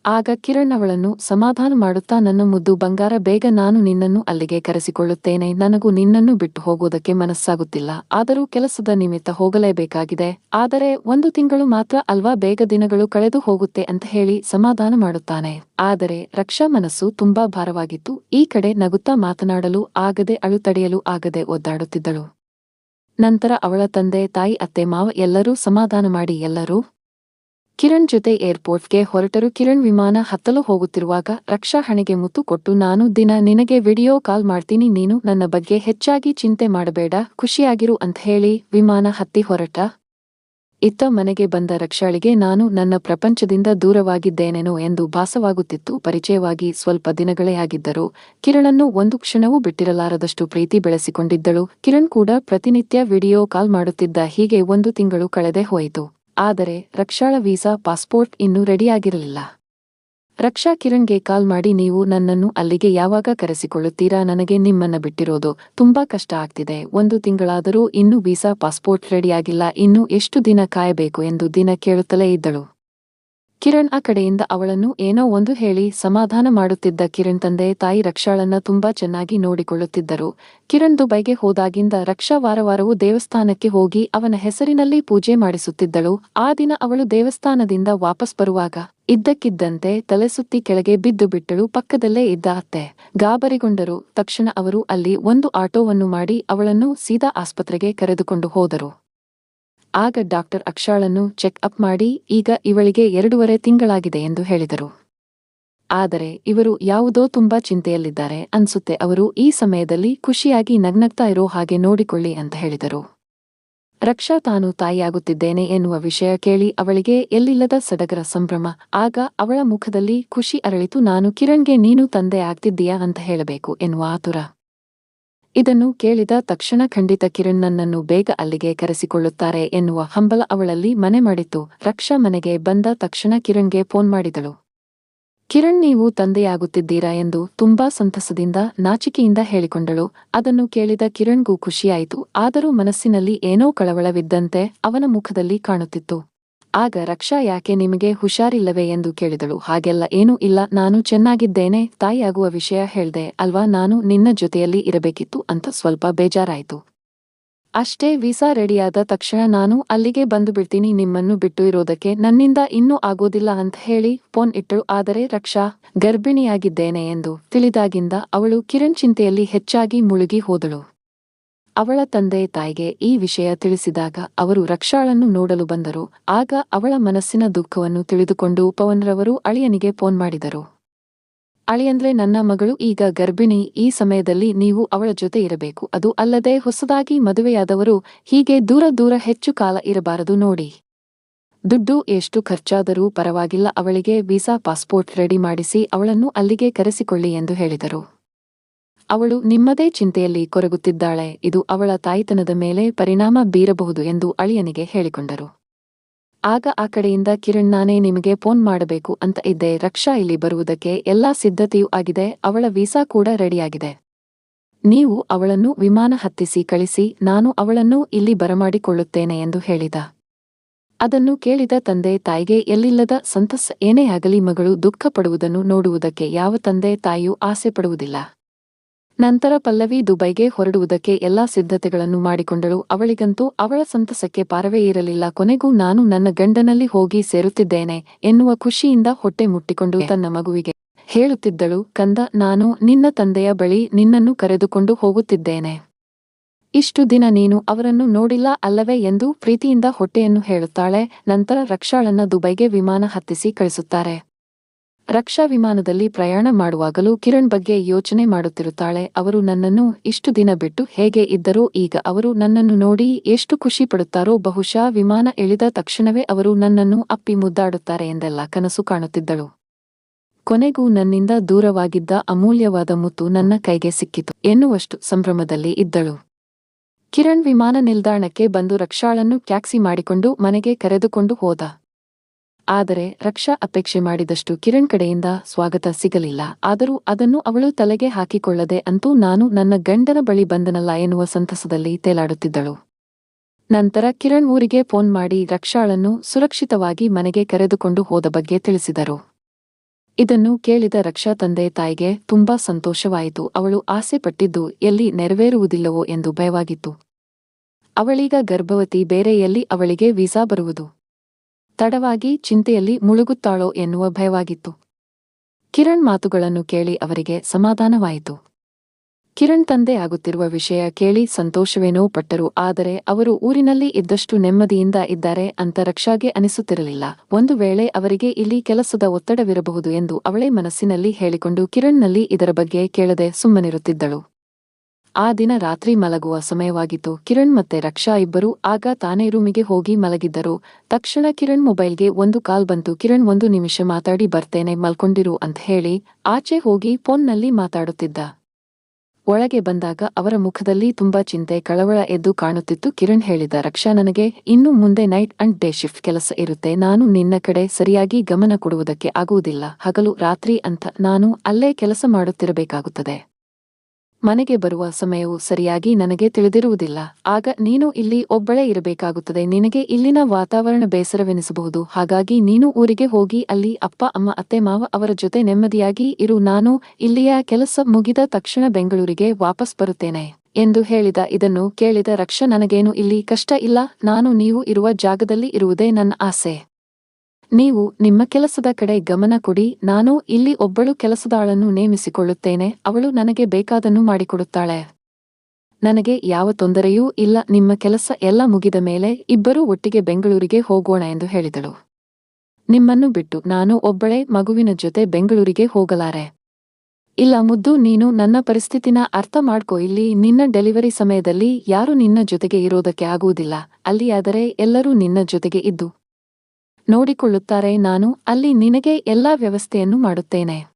ಆಗ ಕಿರಣ್ ಅವಳನ್ನು ಸಮಾಧಾನ ಮಾಡುತ್ತಾ ನನ್ನ ಮುದ್ದು, ಬಂಗಾರ, ಬೇಗ ನಾನು ನಿನ್ನನ್ನು ಅಲ್ಲಿಗೆ ಕರೆಸಿಕೊಳ್ಳುತ್ತೇನೆ. ನನಗೂ ನಿನ್ನನ್ನು ಬಿಟ್ಟು ಹೋಗುವುದಕ್ಕೆ ಮನಸ್ಸಾಗುತ್ತಿಲ್ಲ. ಆದರೂ ಕೆಲಸದ ನಿಮಿತ್ತ ಹೋಗಲೇಬೇಕಾಗಿದೆ. ಆದರೆ ಒಂದು ತಿಂಗಳು ಮಾತ್ರ ಅಲ್ವಾ ಬೇಗ ದಿನಗಳು ಕಳೆದು ಹೋಗುತ್ತೆ ಅಂತ ಹೇಳಿ ಸಮಾಧಾನ ಮಾಡುತ್ತಾನೆ. ಆದರೆ ರಕ್ಷಾ ಮನಸ್ಸು ತುಂಬಾ ಭಾರವಾಗಿತ್ತು. ಈ ಕಡೆ ನಗುತ್ತಾ ಮಾತನಾಡಲು ಆಗದೆ ಅಳುತಡೆಯಲು ಆಗದೆ ಒದ್ದಾಡುತ್ತಿದ್ದಳು. ನಂತರ ಅವಳ ತಂದೆ, ತಾಯಿ, ಅತ್ತೆ, ಮಾವ ಎಲ್ಲರೂ ಸಮಾಧಾನ ಮಾಡಿ, ಎಲ್ಲರೂ ಕಿರಣ್ ಜೊತೆ ಏರ್ಪೋರ್ಟ್ಗೆ ಹೊರಟರು. ಕಿರಣ್ ವಿಮಾನ ಹತ್ತಲು ಹೋಗುತ್ತಿರುವಾಗ ರಕ್ಷಾ ಹಣೆಗೆ ಮುತ್ತು ಕೊಟ್ಟು, ನಾನು ದಿನ ನಿನಗೆ ವಿಡಿಯೋ ಕಾಲ್ ಮಾಡ್ತೀನಿ, ನೀನು ನನ್ನ ಬಗ್ಗೆ ಹೆಚ್ಚಾಗಿ ಚಿಂತೆ ಮಾಡಬೇಡ, ಖುಷಿಯಾಗಿರು ಅಂತ ಹೇಳಿ ವಿಮಾನ ಹತ್ತಿ ಹೊರಟ. ಇತ್ತ ಮನೆಗೆ ಬಂದ ರಕ್ಷಾಳಿಗೆ, ನಾನು ನನ್ನ ಪ್ರಪಂಚದಿಂದ ದೂರವಾಗಿದ್ದೇನೇನೋ ಎಂದು ಭಾಸವಾಗುತ್ತಿತ್ತು. ಪರಿಚಯವಾಗಿ ಸ್ವಲ್ಪ ದಿನಗಳೇ ಆಗಿದ್ದರು ಕಿರಣನ್ನು ಒಂದು ಕ್ಷಣವೂ ಬಿಟ್ಟಿರಲಾರದಷ್ಟು ಪ್ರೀತಿ ಬೆಳೆಸಿಕೊಂಡಿದ್ದಳು. ಕಿರಣ್ ಕೂಡ ಪ್ರತಿನಿತ್ಯ ವಿಡಿಯೋ ಕಾಲ್ ಮಾಡುತ್ತಿದ್ದ ಹೀಗೆ ಒಂದು ತಿಂಗಳು ಕಳೆದೇ ಹೋಯಿತು. ಆದರೆ ರಕ್ಷಾಳ ವೀಸಾ ಪಾಸ್ಪೋರ್ಟ್ ಇನ್ನೂ ರೆಡಿಯಾಗಿರಲಿಲ್ಲ. ರಕ್ಷಾ ಕಿರಣ್ಗೆ ಕಾಲ್ ಮಾಡಿ ನೀವು ನನ್ನನ್ನು ಅಲ್ಲಿಗೆ ಯಾವಾಗ ಕರೆಸಿಕೊಳ್ಳುತ್ತೀರಾ? ನನಗೆ ನಿಮ್ಮನ್ನ ಬಿಟ್ಟಿರೋದು ತುಂಬಾ ಕಷ್ಟ ಆಗ್ತಿದೆ. ಒಂದು ತಿಂಗಳಾದರೂ ಇನ್ನೂ ವೀಸಾ ಪಾಸ್ಪೋರ್ಟ್ ರೆಡಿಯಾಗಿಲ್ಲ. ಇನ್ನೂ ಎಷ್ಟು ದಿನ ಕಾಯಬೇಕು ಎಂದು ದಿನ ಕೇಳುತ್ತಲೇ ಇದ್ದಳು. ಕಿರಣ್ ಆ ಕಡೆಯಿಂದ ಅವಳನ್ನು ಏನೋ ಒಂದು ಹೇಳಿ ಸಮಾಧಾನ ಮಾಡುತ್ತಿದ್ದ ಕಿರಣ್ ತಂದೆ ತಾಯಿ ರಕ್ಷಾಳನ್ನ ತುಂಬಾ ಚೆನ್ನಾಗಿ ನೋಡಿಕೊಳ್ಳುತ್ತಿದ್ದರು. ಕಿರಣ್ ದುಬೈಗೆ ಹೋದಾಗಿಂದ ರಕ್ಷಾ ವಾರವಾರವೂ ದೇವಸ್ಥಾನಕ್ಕೆ ಹೋಗಿ ಅವನ ಹೆಸರಿನಲ್ಲಿ ಪೂಜೆ ಮಾಡಿಸುತ್ತಿದ್ದಳು. ಆ ದಿನ ಅವಳು ದೇವಸ್ಥಾನದಿಂದ ವಾಪಸ್ ಬರುವಾಗ ಇದ್ದಕ್ಕಿದ್ದಂತೆ ತಲೆಸುತ್ತಿ ಕೆಳಗೆ ಬಿದ್ದು ಬಿಟ್ಟಳು. ಪಕ್ಕದಲ್ಲೇ ಇದ್ದ ಅತ್ತೆ ಗಾಬರಿಗೊಂಡರು. ತಕ್ಷಣ ಅವರು ಅಲ್ಲಿ ಒಂದು ಆಟೋವನ್ನು ಮಾಡಿ ಅವಳನ್ನು ಸೀದಾ ಆಸ್ಪತ್ರೆಗೆ ಕರೆದುಕೊಂಡು ಹೋದರು. ಆಗ ಡಾಕ್ಟರ್ ಅಕ್ಷಾಳನ್ನು ಚೆಕ್ ಅಪ್ ಮಾಡಿ, ಈಗ ಇವಳಿಗೆ ಎರಡೂವರೆ ತಿಂಗಳಾಗಿದೆ ಎಂದು ಹೇಳಿದರು. ಆದರೆ ಇವರು ಯಾವುದೋ ತುಂಬಾ ಚಿಂತೆಯಲ್ಲಿದ್ದಾರೆ ಅನ್ಸುತ್ತೆ, ಅವರು ಈ ಸಮಯದಲ್ಲಿ ಖುಷಿಯಾಗಿ ನಗ್ನಗ್ತಾ ಇರೋ ಹಾಗೆ ನೋಡಿಕೊಳ್ಳಿ ಅಂತ ಹೇಳಿದರು. ರಕ್ಷಾ ತಾನು ತಾಯಿಯಾಗುತ್ತಿದ್ದೇನೆ ಎನ್ನುವ ವಿಷಯ ಕೇಳಿ ಅವಳಿಗೆ ಎಲ್ಲಿಲ್ಲದ ಸಡಗರ ಸಂಭ್ರಮ, ಆಗ ಅವಳ ಮುಖದಲ್ಲಿ ಖುಷಿ ಅರಳಿತು, ನಾನು ಕಿರಣ್ಗೆ ನೀನು ತಂದೆ ಆಗ್ತಿದ್ದೀಯಾ ಅಂತ ಹೇಳಬೇಕು ಎನ್ನುವ ಆತುರ. ಇದನ್ನು ಕೇಳಿದ ತಕ್ಷಣ ಖಂಡಿತ ಕಿರಣ್ ನನ್ನನ್ನು ಬೇಗ ಅಲ್ಲಿಗೆ ಕರೆಸಿಕೊಳ್ಳುತ್ತಾರೆ ಎನ್ನುವ ಹಂಬಲ ಅವಳಲ್ಲಿ ಮನೆ ಮಾಡಿತ್ತು ರಕ್ಷಾ ಮನೆಗೆ ಬಂದ ತಕ್ಷಣ ಕಿರಣ್ಗೆ ಫೋನ್ ಮಾಡಿದಳು. ಕಿರಣ್, ನೀವು ತಂದೆಯಾಗುತ್ತಿದ್ದೀರಾ ಎಂದು ತುಂಬಾ ಸಂತಸದಿಂದ ನಾಚಿಕೆಯಿಂದ ಹೇಳಿಕೊಂಡಳು. ಅದನ್ನು ಕೇಳಿದ ಕಿರಣ್ಗೂ ಖುಷಿಯಾಯಿತು. ಆದರೂ ಮನಸ್ಸಿನಲ್ಲಿ ಏನೋ ಕಳವಳವಿದ್ದಂತೆ ಅವನ ಮುಖದಲ್ಲಿ ಕಾಣುತ್ತಿತ್ತು. ಆಗ ರಕ್ಷಾ ಯಾಕೆ ನಿಮಗೆ ಹುಷಾರಿಲ್ಲವೇ ಎಂದು ಕೇಳಿದಳು. ಹಾಗೆಲ್ಲ ಏನೂ ಇಲ್ಲ. ನಾನು ಚೆನ್ನಾಗಿದ್ದೇನೆ. ತಾಯಿಯಾಗುವ ವಿಷಯ ಹೇಳ್ದೆ ಅಲ್ವಾ? ನಾನು ನಿನ್ನ ಜೊತೆಯಲ್ಲಿ ಇರಬೇಕಿತ್ತು ಅಂತ ಸ್ವಲ್ಪ ಬೇಜಾರಾಯಿತು. ಅಷ್ಟೇ ವೀಸಾ ರೆಡಿಯಾದ ತಕ್ಷಣ ನಾನು ಅಲ್ಲಿಗೆ ಬಂದು ಬಿಡ್ತೀನಿ. ನಿಮ್ಮನ್ನು ಬಿಟ್ಟು ಇರೋದಕ್ಕೆ ನನ್ನಿಂದ ಇನ್ನೂ ಆಗೋದಿಲ್ಲ ಅಂತ ಹೇಳಿ ಫೋನ್ ಇಟ್ಟಳು. ಆದರೆ ರಕ್ಷಾ, ಗರ್ಭಿಣಿಯಾಗಿದ್ದೇನೆ ಎಂದು ತಿಳಿದಾಗಿಂದ ಅವಳು ಕಿರಣ್ ಚಿಂತೆಯಲ್ಲಿ ಹೆಚ್ಚಾಗಿ ಮುಳುಗಿ ಹೋದಳು. ಅವಳ ತಂದೆ ತಾಯಿಗೆ ಈ ವಿಷಯ ತಿಳಿಸಿದಾಗ ಅವರು ರಕ್ಷಾಳನ್ನು ನೋಡಲು ಬಂದರು. ಆಗ ಅವಳ ಮನಸ್ಸಿನ ದುಃಖವನ್ನು ತಿಳಿದುಕೊಂಡು ಪವನ್ರವರು ಅಳಿಯನಿಗೆ ಫೋನ್ ಮಾಡಿದರು. ಅಳಿಯಂದ್ರೆ ನನ್ನ ಮಗಳು, ಈಗ ಗರ್ಭಿಣಿ, ಈ ಸಮಯದಲ್ಲಿ ನೀವು ಅವಳ ಜೊತೆ ಇರಬೇಕು. ಅದು ಅಲ್ಲದೆ ಹೊಸದಾಗಿ ಮದುವೆಯಾದವರು ಹೀಗೆ ದೂರ ದೂರ ಹೆಚ್ಚು ಕಾಲ ಇರಬಾರದು ನೋಡಿ. ದುಡ್ಡು ಎಷ್ಟು ಖರ್ಚಾದರೂ ಪರವಾಗಿಲ್ಲ, ಅವಳಿಗೆ ವೀಸಾ ಪಾಸ್ಪೋರ್ಟ್ ರೆಡಿ ಮಾಡಿಸಿ ಅವಳನ್ನು ಅಲ್ಲಿಗೆ ಕರೆಸಿಕೊಳ್ಳಿ ಎಂದು ಹೇಳಿದರು. ಅವಳು ನಿಮ್ಮದೇ ಚಿಂತೆಯಲ್ಲಿ ಕೊರಗುತ್ತಿದ್ದಾಳೆ, ಇದು ಅವಳ ತಾಯ್ತನದ ಮೇಲೆ ಪರಿಣಾಮ ಬೀರಬಹುದು ಎಂದು ಅಳಿಯನಿಗೆ ಹೇಳಿಕೊಂಡರು. ಆಗ ಆ ಕಡೆಯಿಂದ ಕಿರಣ್, ನಾನೇ ನಿಮಗೆ ಫೋನ್ ಮಾಡಬೇಕು ಅಂತ ಇದ್ದೆ, ರಕ್ಷಾ ಇಲ್ಲಿ ಬರುವುದಕ್ಕೆ ಎಲ್ಲಾ ಸಿದ್ಧತೆಯೂ ಆಗಿದೆ, ಅವಳ ವೀಸಾ ಕೂಡ ರೆಡಿಯಾಗಿದೆ. ನೀವು ಅವಳನ್ನು ವಿಮಾನ ಹತ್ತಿಸಿ ಕಳಿಸಿ, ನಾನು ಅವಳನ್ನು ಇಲ್ಲಿ ಬರಮಾಡಿಕೊಳ್ಳುತ್ತೇನೆ ಎಂದು ಹೇಳಿದ. ಅದನ್ನು ಕೇಳಿದ ತಂದೆ, ತಾಯಿಗೆ ಎಲ್ಲಿಲ್ಲದ ಸಂತಸ, ಏನೇ ಆಗಲಿ ಮಗಳು ದುಃಖಪಡುವುದನ್ನು ನೋಡುವುದಕ್ಕೆ ಯಾವ ತಂದೆ ತಾಯಿಯೂ ಆಸೆ ಪಡುವುದಿಲ್ಲ ನಂತರ ಪಲ್ಲವಿ ದುಬೈಗೆ ಹೊರಡುವುದಕ್ಕೆ ಎಲ್ಲಾ ಸಿದ್ಧತೆಗಳನ್ನು ಮಾಡಿಕೊಂಡಳು. ಅವಳಿಗಂತೂ ಅವಳ ಸಂತಸಕ್ಕೆ ಪಾರವೇ ಇರಲಿಲ್ಲ. ಕೊನೆಗೂ ನಾನು ನನ್ನ ಗಂಡನಲ್ಲಿ ಹೋಗಿ ಸೇರುತ್ತಿದ್ದೇನೆ ಎನ್ನುವ ಖುಷಿಯಿಂದ ಹೊಟ್ಟೆ ಮುಟ್ಟಿಕೊಂಡು ತನ್ನ ಮಗುವಿಗೆ ಹೇಳುತ್ತಿದ್ದಳು. ಕಂದ, ನಾನು ನಿನ್ನ ತಂದೆಯ ಬಳಿ ನಿನ್ನನ್ನು ಕರೆದುಕೊಂಡು ಹೋಗುತ್ತಿದ್ದೇನೆ. ಇಷ್ಟು ದಿನ ನೀನು ಅವರನ್ನು ನೋಡಿಲ್ಲ ಅಲ್ಲವೇ ಎಂದು ಪ್ರೀತಿಯಿಂದ ಹೊಟ್ಟೆಯನ್ನು ಹೇಳುತ್ತಾಳೆ. ನಂತರ ರಕ್ಷಾಳನ್ನ ದುಬೈಗೆ ವಿಮಾನ ಹತ್ತಿಸಿ ಕಳಿಸುತ್ತಾರೆ. ರಕ್ಷಾ ವಿಮಾನದಲ್ಲಿ ಪ್ರಯಾಣ ಮಾಡುವಾಗಲೂ ಕಿರಣ್ ಬಗ್ಗೆ ಯೋಚನೆ ಮಾಡುತ್ತಿರುತ್ತಾಳೆ, ಅವರು ನನ್ನನ್ನು ಇಷ್ಟು ದಿನ ಬಿಟ್ಟು ಹೇಗೆ ಇದ್ದರೋ, ಈಗ ಅವರು ನನ್ನನ್ನು ನೋಡಿ ಎಷ್ಟು ಖುಷಿ ಪಡುತ್ತಾರೋ, ಬಹುಶಃ ವಿಮಾನ ಇಳಿದ ತಕ್ಷಣವೇ ಅವರು ನನ್ನನ್ನು ಅಪ್ಪಿ ಮುದ್ದಾಡುತ್ತಾರೆ ಎಂದೆಲ್ಲ ಕನಸು ಕಾಣುತ್ತಿದ್ದಳು. ಕೊನೆಗೂ ನನ್ನಿಂದ ದೂರವಾಗಿದ್ದ ಅಮೂಲ್ಯವಾದ ಮುತ್ತು ನನ್ನ ಕೈಗೆ ಸಿಕ್ಕಿತು ಎನ್ನುವಷ್ಟು ಸಂಭ್ರಮದಲ್ಲಿ ಇದ್ದಳು. ಕಿರಣ್ ವಿಮಾನ ನಿಲ್ದಾಣಕ್ಕೆ ಬಂದು ರಕ್ಷಾಳನ್ನು ಟ್ಯಾಕ್ಸಿ ಮಾಡಿಕೊಂಡು ಮನೆಗೆ ಕರೆದುಕೊಂಡು ಹೋದ. ಆದರೆ ರಕ್ಷಾ ಅಪೇಕ್ಷೆ ಮಾಡಿದಷ್ಟು ಕಿರಣ್ ಕಡೆಯಿಂದ ಸ್ವಾಗತ ಸಿಗಲಿಲ್ಲ. ಆದರೂ ಅದನ್ನು ಅವಳು ತಲೆಗೆ ಹಾಕಿಕೊಳ್ಳದೆ ಅಂತೂ ನಾನು ನನ್ನ ಗಂಡನ ಬಳಿ ಬಂದನಲ್ಲ ಎನ್ನುವ ಸಂತಸದಲ್ಲಿ ತೇಲಾಡುತ್ತಿದ್ದಳು. ನಂತರ ಕಿರಣ್ ಊರಿಗೆ ಫೋನ್ ಮಾಡಿ ರಕ್ಷಾಳನ್ನು ಸುರಕ್ಷಿತವಾಗಿ ಮನೆಗೆ ಕರೆದುಕೊಂಡು ಹೋದ ಬಗ್ಗೆ ತಿಳಿಸಿದರು. ಇದನ್ನು ಕೇಳಿದ ರಕ್ಷಾ ತಂದೆ ತಾಯಿಗೆ ತುಂಬಾ ಸಂತೋಷವಾಯಿತು. ಅವಳು ಆಸೆ ಪಟ್ಟಿದ್ದು ಎಲ್ಲಿ ನೆರವೇರುವುದಿಲ್ಲವೋ ಎಂದು ಭಯವಾಗಿತ್ತು. ಅವಳೀಗ ಗರ್ಭವತಿ ಬೇರೆಯಲ್ಲಿ ಅವಳಿಗೆ ವೀಸಾ ಬರುವುದು? ತಡವಾಗಿ ಚಿಂತೆಯಲ್ಲಿ ಮುಳುಗುತ್ತಾಳೋ ಎನ್ನುವ ಭಯವಾಗಿತ್ತು. ಕಿರಣ್ ಮಾತುಗಳನ್ನು ಕೇಳಿ ಅವರಿಗೆ ಸಮಾಧಾನವಾಯಿತು. ಕಿರಣ್ ತಂದೆ ಆಗುತ್ತಿರುವ ವಿಷಯ ಕೇಳಿ ಸಂತೋಷವೇನೋ ಪಟ್ಟರು, ಆದರೆ ಅವರು ಊರಿನಲ್ಲಿ ಇದ್ದಷ್ಟು ನೆಮ್ಮದಿಯಿಂದ ಇದ್ದಾರೆ ಅಂತ ರಕ್ಷಾಗೆ ಅನಿಸುತ್ತಿರಲಿಲ್ಲ. ಒಂದು ವೇಳೆ ಅವರಿಗೆ ಇಲ್ಲಿ ಕೆಲಸದ ಒತ್ತಡವಿರಬಹುದು ಎಂದು ಅವಳೇ ಮನಸ್ಸಿನಲ್ಲಿ ಹೇಳಿಕೊಂಡು ಕಿರಣ್ನಲ್ಲಿ ಇದರ ಬಗ್ಗೆ ಕೇಳದೆ ಸುಮ್ಮನಿರುತ್ತಿದ್ದಳು. ಆ ದಿನ ರಾತ್ರಿ ಮಲಗುವ ಸಮಯವಾಗಿತ್ತು. ಕಿರಣ್ ಮತ್ತೆ ರಕ್ಷಾ ಇಬ್ಬರು ಆಗ ತಾನೇ ರೂಮಿಗೆ ಹೋಗಿ ಮಲಗಿದ್ದರು. ತಕ್ಷಣ ಕಿರಣ್ ಮೊಬೈಲ್ಗೆ ಒಂದು ಕಾಲ್ ಬಂತು. ಕಿರಣ್, ಒಂದು ನಿಮಿಷ ಮಾತಾಡಿ, ಬರ್ತೇನೆ, ಮಲ್ಕೊಂಡಿರು ಅಂತ ಹೇಳಿ ಆಚೆ ಹೋಗಿ ಫೋನ್ನಲ್ಲಿ ಮಾತಾಡುತ್ತಿದ್ದ. ಒಳಗೆ ಬಂದಾಗ ಅವರ ಮುಖದಲ್ಲಿ ತುಂಬಾ ಚಿಂತೆ, ಕಳವಳ ಎದ್ದು ಕಾಣುತ್ತಿತ್ತು. ಕಿರಣ್ ಹೇಳಿದ, ರಕ್ಷಾ, ನನಗೆ ಇನ್ನು ಮುಂದೆ ನೈಟ್ ಅಂಡ್ ಡೇ ಶಿಫ್ಟ್ ಕೆಲಸ ಇರುತ್ತೆ. ನಾನು ನಿನ್ನ ಕಡೆ ಸರಿಯಾಗಿ ಗಮನ ಕೊಡುವುದಕ್ಕೆ ಆಗುವುದಿಲ್ಲ. ಹಗಲು ರಾತ್ರಿ ಅಂತ ನಾನು ಅಲ್ಲೇ ಕೆಲಸ ಮಾಡುತ್ತಿರಬೇಕಾಗುತ್ತದೆ. ಮನೆಗೆ ಬರುವ ಸಮಯವು ಸರಿಯಾಗಿ ನನಗೆ ತಿಳಿದಿರುವುದಿಲ್ಲ. ಆಗ ನೀನು ಇಲ್ಲಿ ಒಬ್ಬಳೇ ಇರಬೇಕಾಗುತ್ತದೆ. ನಿನಗೆ ಇಲ್ಲಿನ ವಾತಾವರಣ ಬೇಸರವೆನಿಸಬಹುದು. ಹಾಗಾಗಿ ನೀನು ಊರಿಗೆ ಹೋಗಿ ಅಲ್ಲಿ ಅಪ್ಪ, ಅಮ್ಮ, ಅತ್ತೆ, ಮಾವ ಅವರ ಜೊತೆ ನೆಮ್ಮದಿಯಾಗಿ ಇರು. ನಾನು ಇಲ್ಲಿಯ ಕೆಲಸ ಮುಗಿದ ತಕ್ಷಣ ಬೆಂಗಳೂರಿಗೆ ವಾಪಸ್ ಬರುತ್ತೇನೆ ಎಂದು ಹೇಳಿದ. ಇದನ್ನು ಕೇಳಿದ ರಕ್ಷ, ನನಗೇನು ಇಲ್ಲಿ ಕಷ್ಟ ಇಲ್ಲ. ನಾನು ನೀವು ಇರುವ ಜಾಗದಲ್ಲಿ ಇರುವುದೇ ನನ್ನ ಆಸೆ. ನೀವು ನಿಮ್ಮ ಕೆಲಸದ ಕಡೆ ಗಮನ ಕೊಡಿ, ನಾನು ಇಲ್ಲಿ ಒಬ್ಬಳು ಕೆಲಸದಾಳನ್ನು ನೇಮಿಸಿಕೊಳ್ಳುತ್ತೇನೆ, ಅವಳು ನನಗೆ ಬೇಕಾದನ್ನು ಮಾಡಿಕೊಡುತ್ತಾಳೆ. ನನಗೆ ಯಾವ ತೊಂದರೆಯೂ ಇಲ್ಲ, ನಿಮ್ಮ ಕೆಲಸ ಎಲ್ಲ ಮುಗಿದ ಮೇಲೆ ಇಬ್ಬರೂ ಒಟ್ಟಿಗೆ ಬೆಂಗಳೂರಿಗೆ ಹೋಗೋಣ ಎಂದು ಹೇಳಿದಳು. ನಿಮ್ಮನ್ನು ಬಿಟ್ಟು ನಾನು ಒಬ್ಬಳೇ ಮಗುವಿನ ಜೊತೆ ಬೆಂಗಳೂರಿಗೆ ಹೋಗಲಾರೆ. ಇಲ್ಲ ಮುದ್ದು, ನೀನು ನನ್ನ ಪರಿಸ್ಥಿತಿನ ಅರ್ಥ ಮಾಡ್ಕೋ, ಇಲ್ಲಿ ನಿನ್ನ ಡೆಲಿವರಿ ಸಮಯದಲ್ಲಿ ಯಾರು ನಿನ್ನ ಜೊತೆಗೆ ಇರೋದಕ್ಕೆ ಆಗುವುದಿಲ್ಲ, ಅಲ್ಲಿಯಾದರೆ ಎಲ್ಲರೂ ನಿನ್ನ ಜೊತೆಗೆ ಇದ್ದು ನೋಡಿಕೊಳ್ಳುತ್ತಾರೆ ನಾನು, ಅಲ್ಲಿ ನಿನಗೆ ಎಲ್ಲಾ ವ್ಯವಸ್ಥೆಯನ್ನು ಮಾಡುತ್ತೇನೆ.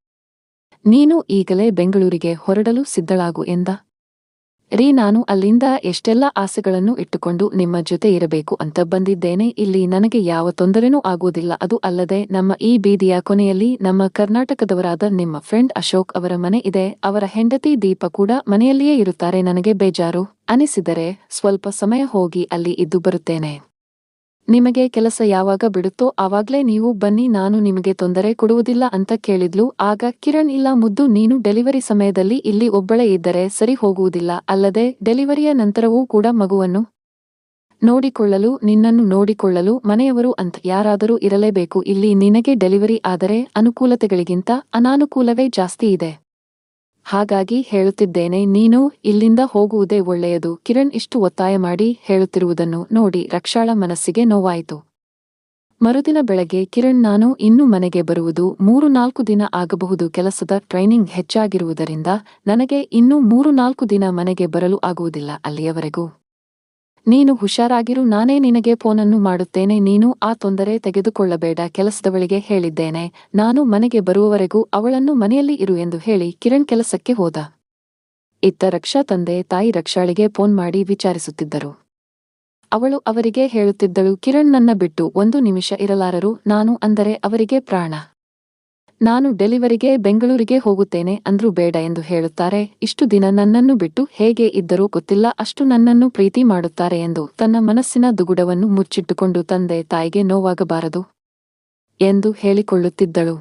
ನೀನು ಈಗಲೇ ಬೆಂಗಳೂರಿಗೆ ಹೊರಡಲು ಸಿದ್ಧಳಾಗು ಎಂದ. ರೀ, ನಾನು ಅಲ್ಲಿಂದ ಎಷ್ಟೆಲ್ಲ ಆಸೆಗಳನ್ನು ಇಟ್ಟುಕೊಂಡು ನಿಮ್ಮ ಜೊತೆ ಇರಬೇಕು ಅಂತ ಬಂದಿದ್ದೇನೆ. ಇಲ್ಲಿ ನನಗೆ ಯಾವ ತೊಂದರೆನೂ ಆಗುವುದಿಲ್ಲ. ಅದು ಅಲ್ಲದೆ ನಮ್ಮ ಈ ಬೀದಿಯ ಕೊನೆಯಲ್ಲಿ ನಮ್ಮ ಕರ್ನಾಟಕದವರಾದ ನಿಮ್ಮ ಫ್ರೆಂಡ್ ಅಶೋಕ್ ಅವರ ಮನೆ ಇದೆ. ಅವರ ಹೆಂಡತಿ ದೀಪ ಕೂಡ ಮನೆಯಲ್ಲಿಯೇ ಇರುತ್ತಾರೆ. ನನಗೆ ಬೇಜಾರು ಅನಿಸಿದರೆ ಸ್ವಲ್ಪ ಸಮಯ ಹೋಗಿ ಅಲ್ಲಿ ಇದ್ದು ಬರುತ್ತೇನೆ. ನಿಮಗೆ ಕೆಲಸ ಯಾವಾಗ ಬಿಡುತ್ತೋ ಆವಾಗ್ಲೇ ನೀವು ಬನ್ನಿ, ನಾನು ನಿಮಗೆ ತೊಂದರೆ ಕೊಡುವುದಿಲ್ಲ ಅಂತ ಕೇಳಿದ್ಲು. ಆಗ ಕಿರಣ್, ಇಲ್ಲ ಮುದ್ದು, ನೀನು ಡೆಲಿವರಿ ಸಮಯದಲ್ಲಿ ಇಲ್ಲಿ ಒಬ್ಬಳೇ ಇದ್ದರೆ ಸರಿ ಹೋಗುವುದಿಲ್ಲ, ಅಲ್ಲದೆ ಡೆಲಿವರಿಯ ನಂತರವೂ ಕೂಡ ಮಗುವನ್ನು ನೋಡಿಕೊಳ್ಳಲು, ನಿನ್ನನ್ನು ನೋಡಿಕೊಳ್ಳಲು ಮನೆಯವರು ಅಂತ ಯಾರಾದರೂ ಇರಲೇಬೇಕು. ಇಲ್ಲಿ ನಿನಗೆ ಡೆಲಿವರಿ ಆದರೆ ಅನುಕೂಲತೆಗಳಿಗಿಂತ ಅನಾನುಕೂಲವೇ ಜಾಸ್ತಿ ಇದೆ. ಹಾಗಾಗಿ ಹೇಳುತ್ತಿದ್ದೇನೆ, ನೀನು ಇಲ್ಲಿಂದ ಹೋಗುವುದೇ ಒಳ್ಳೆಯದು. ಕಿರಣ್ ಇಷ್ಟು ಒತ್ತಾಯ ಮಾಡಿ ಹೇಳುತ್ತಿರುವುದನ್ನು ನೋಡಿ ರಕ್ಷಾಳ ಮನಸ್ಸಿಗೆ ನೋವಾಯಿತು. ಮರುದಿನ ಬೆಳಗ್ಗೆ ಕಿರಣ್, ನಾನು ಇನ್ನು ಮನೆಗೆ ಬರುವುದು ಮೂರು ನಾಲ್ಕು ದಿನ ಆಗಬಹುದು. ಕೆಲಸದ ಟ್ರೈನಿಂಗ್ ಹೆಚ್ಚಾಗಿರುವುದರಿಂದ ನನಗೆ ಇನ್ನೂ ಮೂರು ನಾಲ್ಕು ದಿನ ಮನೆಗೆ ಬರಲು ಆಗುವುದಿಲ್ಲ. ಅಲ್ಲಿಯವರೆಗೂ ನೀನು ಹುಷಾರಾಗಿರು, ನಾನೇ ನಿನಗೆ ಫೋನನ್ನು ಮಾಡುತ್ತೇನೆ. ನೀನು ಆ ತೊಂದರೆ ತೆಗೆದುಕೊಳ್ಳಬೇಡ, ಕೆಲಸದವಳಿಗೆ ಹೇಳಿದ್ದೇನೆ. ನಾನು ಮನೆಗೆ ಬರುವವರೆಗೂ ಅವಳನ್ನು ಮನೆಯಲ್ಲಿ ಇರು ಎಂದು ಹೇಳಿ ಕಿರಣ್ ಕೆಲಸಕ್ಕೆ ಹೋದ. ಇತ್ತ ರಕ್ಷಾ ತಂದೆ, ತಾಯಿ ರಕ್ಷಾಳಿಗೆ ಫೋನ್ ಮಾಡಿ ವಿಚಾರಿಸುತ್ತಿದ್ದರು. ಅವಳು ಅವರಿಗೆ ಹೇಳುತ್ತಿದ್ದಳು, ಕಿರಣ್ ನನ್ನ ಬಿಟ್ಟು ಒಂದು ನಿಮಿಷ ಇರಲಾರರು, ನಾನು ಅಂದರೆ ಅವರಿಗೆ ಪ್ರಾಣ. ನಾನು ಡೆಲಿವರಿಗೆ ಬೆಂಗಳೂರಿಗೆ ಹೋಗುತ್ತೇನೆ ಅಂದ್ರೂ ಬೇಡ ಎಂದು ಹೇಳುತ್ತಾರೆ. ಇಷ್ಟು ದಿನ ನನ್ನನ್ನು ಬಿಟ್ಟು ಹೇಗೆ ಇದ್ದರೂ ಗೊತ್ತಿಲ್ಲ. ಅಷ್ಟು ನನ್ನನ್ನು ಪ್ರೀತಿ ಮಾಡುತ್ತಾರೆ ಎಂದು ತನ್ನ ಮನಸ್ಸಿನ ದುಗುಡವನ್ನು ಮುಚ್ಚಿಟ್ಟುಕೊಂಡು ತಂದೆ ತಾಯಿಗೆ ನೋವಾಗಬಾರದು ಎಂದು ಹೇಳಿಕೊಳ್ಳುತ್ತಿದ್ದಳು.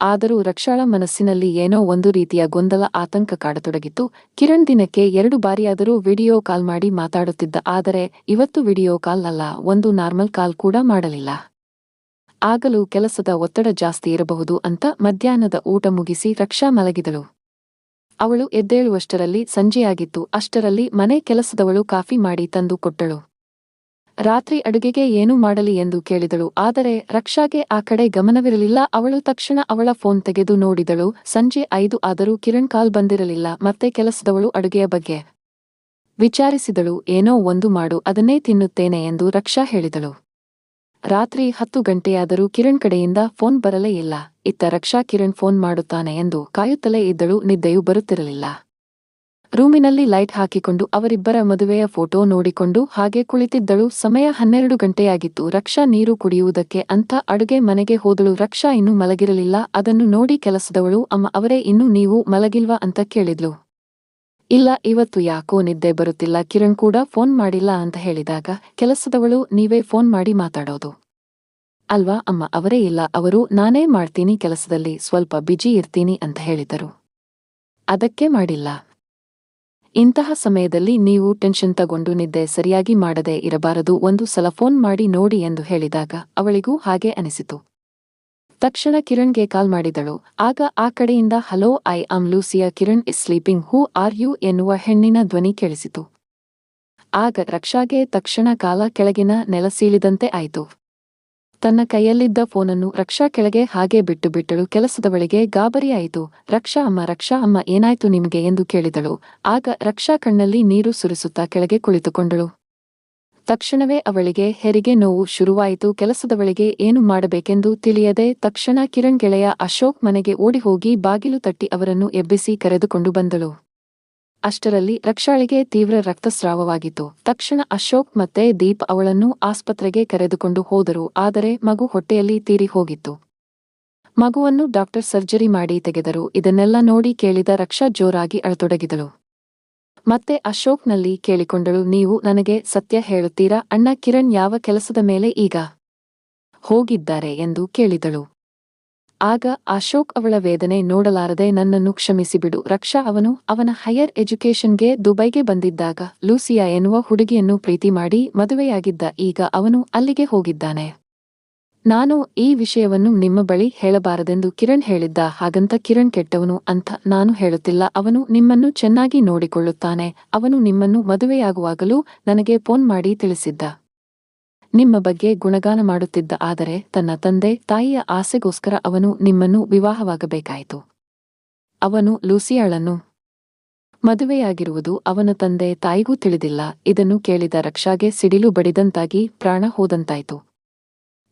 ಆದರೂ ರಕ್ಷಾಳ ಮನಸ್ಸಿನಲ್ಲಿ ಏನೋ ಒಂದು ರೀತಿಯ ಗೊಂದಲ ಆತಂಕ ಕಾಡತೊಡಗಿತು ಕಿರಣ್ ದಿನಕ್ಕೆ ಎರಡು ಬಾರಿಯಾದರೂ ವಿಡಿಯೋ ಕಾಲ್ ಮಾಡಿ ಮಾತಾಡುತ್ತಿದ್ದ, ಆದರೆ ಇವತ್ತು ವಿಡಿಯೋ ಕಾಲ್ ಅಲ್ಲ, ಒಂದು ನಾರ್ಮಲ್ ಕಾಲ್ ಕೂಡ ಮಾಡಲಿಲ್ಲ. ಆಗಲೂ ಕೆಲಸದ ಒತ್ತಡ ಜಾಸ್ತಿ ಇರಬಹುದು ಅಂತ ಮಧ್ಯಾಹ್ನದ ಊಟ ಮುಗಿಸಿ ರಕ್ಷಾ ಮಲಗಿದಳು. ಅವಳು ಎದ್ದೇಳುವಷ್ಟರಲ್ಲಿ ಸಂಜೆಯಾಗಿತ್ತು, ಅಷ್ಟರಲ್ಲಿ ಮನೆ ಕೆಲಸದವಳು ಕಾಫಿ ಮಾಡಿ ತಂದು ಕೊಟ್ಟಳು. ರಾತ್ರಿ ಅಡುಗೆಗೆ ಏನು ಮಾಡಲಿ ಎಂದು ಕೇಳಿದಳು, ಆದರೆ ರಕ್ಷಾಗೆ ಆ ಕಡೆ ಗಮನವಿರಲಿಲ್ಲ. ಅವಳು ತಕ್ಷಣ ಅವಳ ಫೋನ್ ತೆಗೆದು ನೋಡಿದಳು, ಸಂಜೆ ಐದು ಆದರೂ ಕಿರಣ್ ಕಾಲ್ ಬಂದಿರಲಿಲ್ಲ, ಮತ್ತೆ ಕೆಲಸದವಳು ಅಡುಗೆಯ ಬಗ್ಗೆ ವಿಚಾರಿಸಿದಳು, ಏನೋ ಒಂದು ಮಾಡು, ಅದನ್ನೇ ತಿನ್ನುತ್ತೇನೆ ಎಂದು ರಕ್ಷಾ ಹೇಳಿದಳು. ರಾತ್ರಿ ಹತ್ತು ಗಂಟೆಯಾದರೂ ಕಿರಣ್ ಕಡೆಯಿಂದ ಫೋನ್ ಬರಲೇ ಇಲ್ಲ. ಇತ್ತ ರಕ್ಷಾ ಕಿರಣ್ ಫೋನ್ ಮಾಡುತ್ತಾನೆ ಎಂದು ಕಾಯುತ್ತಲೇ ಇದ್ದಳು. ನಿದ್ದೆಯೂ ಬರುತ್ತಿರಲಿಲ್ಲ. ರೂಮಿನಲ್ಲಿ ಲೈಟ್ ಹಾಕಿಕೊಂಡು ಅವರಿಬ್ಬರ ಮದುವೆಯ ಫೋಟೋ ನೋಡಿಕೊಂಡು ಹಾಗೆ ಕುಳಿತಿದ್ದಳು. ಸಮಯ ಹನ್ನೆರಡು ಗಂಟೆಯಾಗಿತ್ತು. ರಕ್ಷಾ ನೀರು ಕುಡಿಯುವುದಕ್ಕೆ ಅಂತ ಅಡುಗೆ ಮನೆಗೆ ಹೋದಳು. ರಕ್ಷಾ ಇನ್ನೂ ಮಲಗಿರಲಿಲ್ಲ. ಅದನ್ನು ನೋಡಿ ಕೆಲಸದವಳು, ಅಮ್ಮ, ಅವರೇ, ಇನ್ನೂ ನೀವು ಮಲಗಿಲ್ವಾ? ಅಂತ ಕೇಳಿದ್ಲು. ಇಲ್ಲ, ಇವತ್ತು ಯಾಕೋ ನಿದ್ದೆ ಬರುತ್ತಿಲ್ಲ. ಕಿರಣ್ ಕೂಡ ಫೋನ್ ಮಾಡಿಲ್ಲ ಅಂತ ಹೇಳಿದಾಗ, ಕೆಲಸದವಳು ನೀವೇ ಫೋನ್ ಮಾಡಿ ಮಾತಾಡೋದು. ಅಲ್ವಾ, ಅಮ್ಮ, ಅವರೇ ಇಲ್ಲ. ಅವರು, ನಾನೇ ಮಾಡ್ತೀನಿ ಕೆಲಸದಲ್ಲಿ, ಸ್ವಲ್ಪ ಬಿಜಿ ಇರ್ತೀನಿ ಅಂತ ಹೇಳಿದರು. ಅದಕ್ಕೆ ಮಾಡಿಲ್ಲ. ಇಂತಹ ಸಮಯದಲ್ಲಿ ನೀವು ಟೆನ್ಷನ್ ತಗೊಂಡು ನಿದ್ದೆ ಸರಿಯಾಗಿ ಮಾಡದೆ ಇರಬಾರದು. ಒಂದು ಸಲ ಫೋನ್ ಮಾಡಿ ನೋಡಿ ಎಂದು ಹೇಳಿದಾಗ, ಅವಳಿಗೂ ಹಾಗೆ ಅನಿಸಿತು. ತಕ್ಷಣ ಕಿರಣ್ಗೆ ಕಾಲ್ ಮಾಡಿದಳು. ಆಗ ಆ ಕಡೆಯಿಂದ, hello, I am Lucia. Kiran is sleeping. Who are you? ಎನ್ನುವ ಹೆಣ್ಣಿನ ಧ್ವನಿ ಕೇಳಿಸಿತು. ಆಗ ರಕ್ಷಾಗೆ ತಕ್ಷಣ ಕಾಲ ಕೆಳಗಿನ ನೆಲ ಸೀಳಿದಂತೆ ಆಯಿತು. ತನ್ನ ಕೈಯಲ್ಲಿದ್ದ ಫೋನನ್ನು ರಕ್ಷಾ ಕೆಳಗೆ ಹಾಗೆ ಬಿಟ್ಟು ಬಿಟ್ಟಳು. ಕೆಲಸದವಳಿಗೆ ಗಾಬರಿಯಾಯಿತು ರಕ್ಷಾ ಅಮ್ಮ ರಕ್ಷಾ ಅಮ್ಮ, ಏನಾಯ್ತು ನಿಮಗೆ? ಎಂದು ಕೇಳಿದಳು. ಆಗ ರಕ್ಷಾ ಕಣ್ಣಲ್ಲಿ ನೀರು ಸುರಿಸುತ್ತಾ ಕೆಳಗೆ ಕುಳಿತುಕೊಂಡಳು. ತಕ್ಷಣವೇ ಅವಳಿಗೆ ಹೆರಿಗೆ ನೋವು ಶುರುವಾಯಿತು. ಕೆಲಸದವಳಿಗೆ ಏನು ಮಾಡಬೇಕೆಂದು ತಿಳಿಯದೆ ತಕ್ಷಣ ಕಿರಣ್ ಗೆಳೆಯ ಅಶೋಕ್ ಮನೆಗೆ ಓಡಿಹೋಗಿ ಬಾಗಿಲು ತಟ್ಟಿ ಅವರನ್ನು ಎಬ್ಬಿಸಿ ಕರೆದುಕೊಂಡು ಬಂದಳು. ಅಷ್ಟರಲ್ಲಿ ರಕ್ಷಾಳಿಗೆ ತೀವ್ರ ರಕ್ತಸ್ರಾವವಾಗಿತ್ತು. ತಕ್ಷಣ ಅಶೋಕ್ ಮತ್ತೆ ದೀಪ್ ಅವಳನ್ನು ಆಸ್ಪತ್ರೆಗೆ ಕರೆದುಕೊಂಡು ಹೋದರು. ಆದರೆ ಮಗು ಹೊಟ್ಟೆಯಲ್ಲಿ ತೀರಿ ಹೋಗಿತ್ತು. ಮಗುವನ್ನು ಡಾಕ್ಟರ್ ಸರ್ಜರಿ ಮಾಡಿ ತೆಗೆದರು. ಇದನ್ನೆಲ್ಲ ನೋಡಿ ಕೇಳಿದ ರಕ್ಷಾ ಜೋರಾಗಿ ಅಳತೊಡಗಿದಳು. ಮತ್ತೆ ಅಶೋಕ್ನಲ್ಲಿ ಕೇಳಿಕೊಂಡಳು, ನೀವು ನನಗೆ ಸತ್ಯ ಹೇಳುತ್ತೀರಾ? ಅಣ್ಣ ಕಿರಣ್ ಯಾವ ಕೆಲಸದ ಮೇಲೆ ಈಗ ಹೋಗಿದ್ದಾರೆ? ಎಂದು ಕೇಳಿದಳು. ಆಗ ಅಶೋಕ್ ಅವಳ ವೇದನೆ ನೋಡಲಾರದೆ ನನ್ನನ್ನು ಕ್ಷಮಿಸಿಬಿಡು. ರಕ್ಷಾ ಅವನು ಅವನ ಹೈಯರ್ ಎಜುಕೇಷನ್ಗೆ ದುಬೈಗೆ ಬಂದಿದ್ದಾಗ ಲೂಸಿಯಾ ಎನ್ನುವ ಹುಡುಗಿಯನ್ನು ಪ್ರೀತಿ ಮಾಡಿ ಮದುವೆಯಾಗಿದ್ದ ಈಗ ಅವನು ಅಲ್ಲಿಗೆ ಹೋಗಿದ್ದಾನೆ. ನಾನು ಈ ವಿಷಯವನ್ನು ನಿಮ್ಮ ಬಳಿ ಹೇಳಬಾರದೆಂದು ಕಿರಣ್ ಹೇಳಿದ್ದ ಹಾಗಂತ ಕಿರಣ್ ಕೆಟ್ಟವನು ಅಂತ ನಾನು ಹೇಳುತ್ತಿಲ್ಲ. ಅವನು ನಿಮ್ಮನ್ನು ಚೆನ್ನಾಗಿ ನೋಡಿಕೊಳ್ಳುತ್ತಾನೆ. ಅವನು ನಿಮ್ಮನ್ನು ಮದುವೆಯಾಗುವಾಗಲೂ ನನಗೆ ಫೋನ್ ಮಾಡಿ ತಿಳಿಸಿದ್ದ. ನಿಮ್ಮ ಬಗ್ಗೆ ಗುಣಗಾನ ಮಾಡುತ್ತಿದ್ದ ಆದರೆ ತನ್ನ ತಂದೆ, ತಾಯಿಯ ಆಸೆಗೋಸ್ಕರ ಅವನು ನಿಮ್ಮನ್ನು ವಿವಾಹವಾಗಬೇಕಾಯಿತು. ಅವನು ಲೂಸಿಯಾಳನ್ನು ಮದುವೆಯಾಗಿರುವುದು ಅವನ ತಂದೆ, ತಾಯಿಗೂ ತಿಳಿದಿಲ್ಲ. ಇದನ್ನು ಕೇಳಿದ ರಕ್ಷಾಗೆ ಸಿಡಿಲು ಬಡಿದಂತಾಗಿ ಪ್ರಾಣ ಹೋದಂತಾಯಿತು.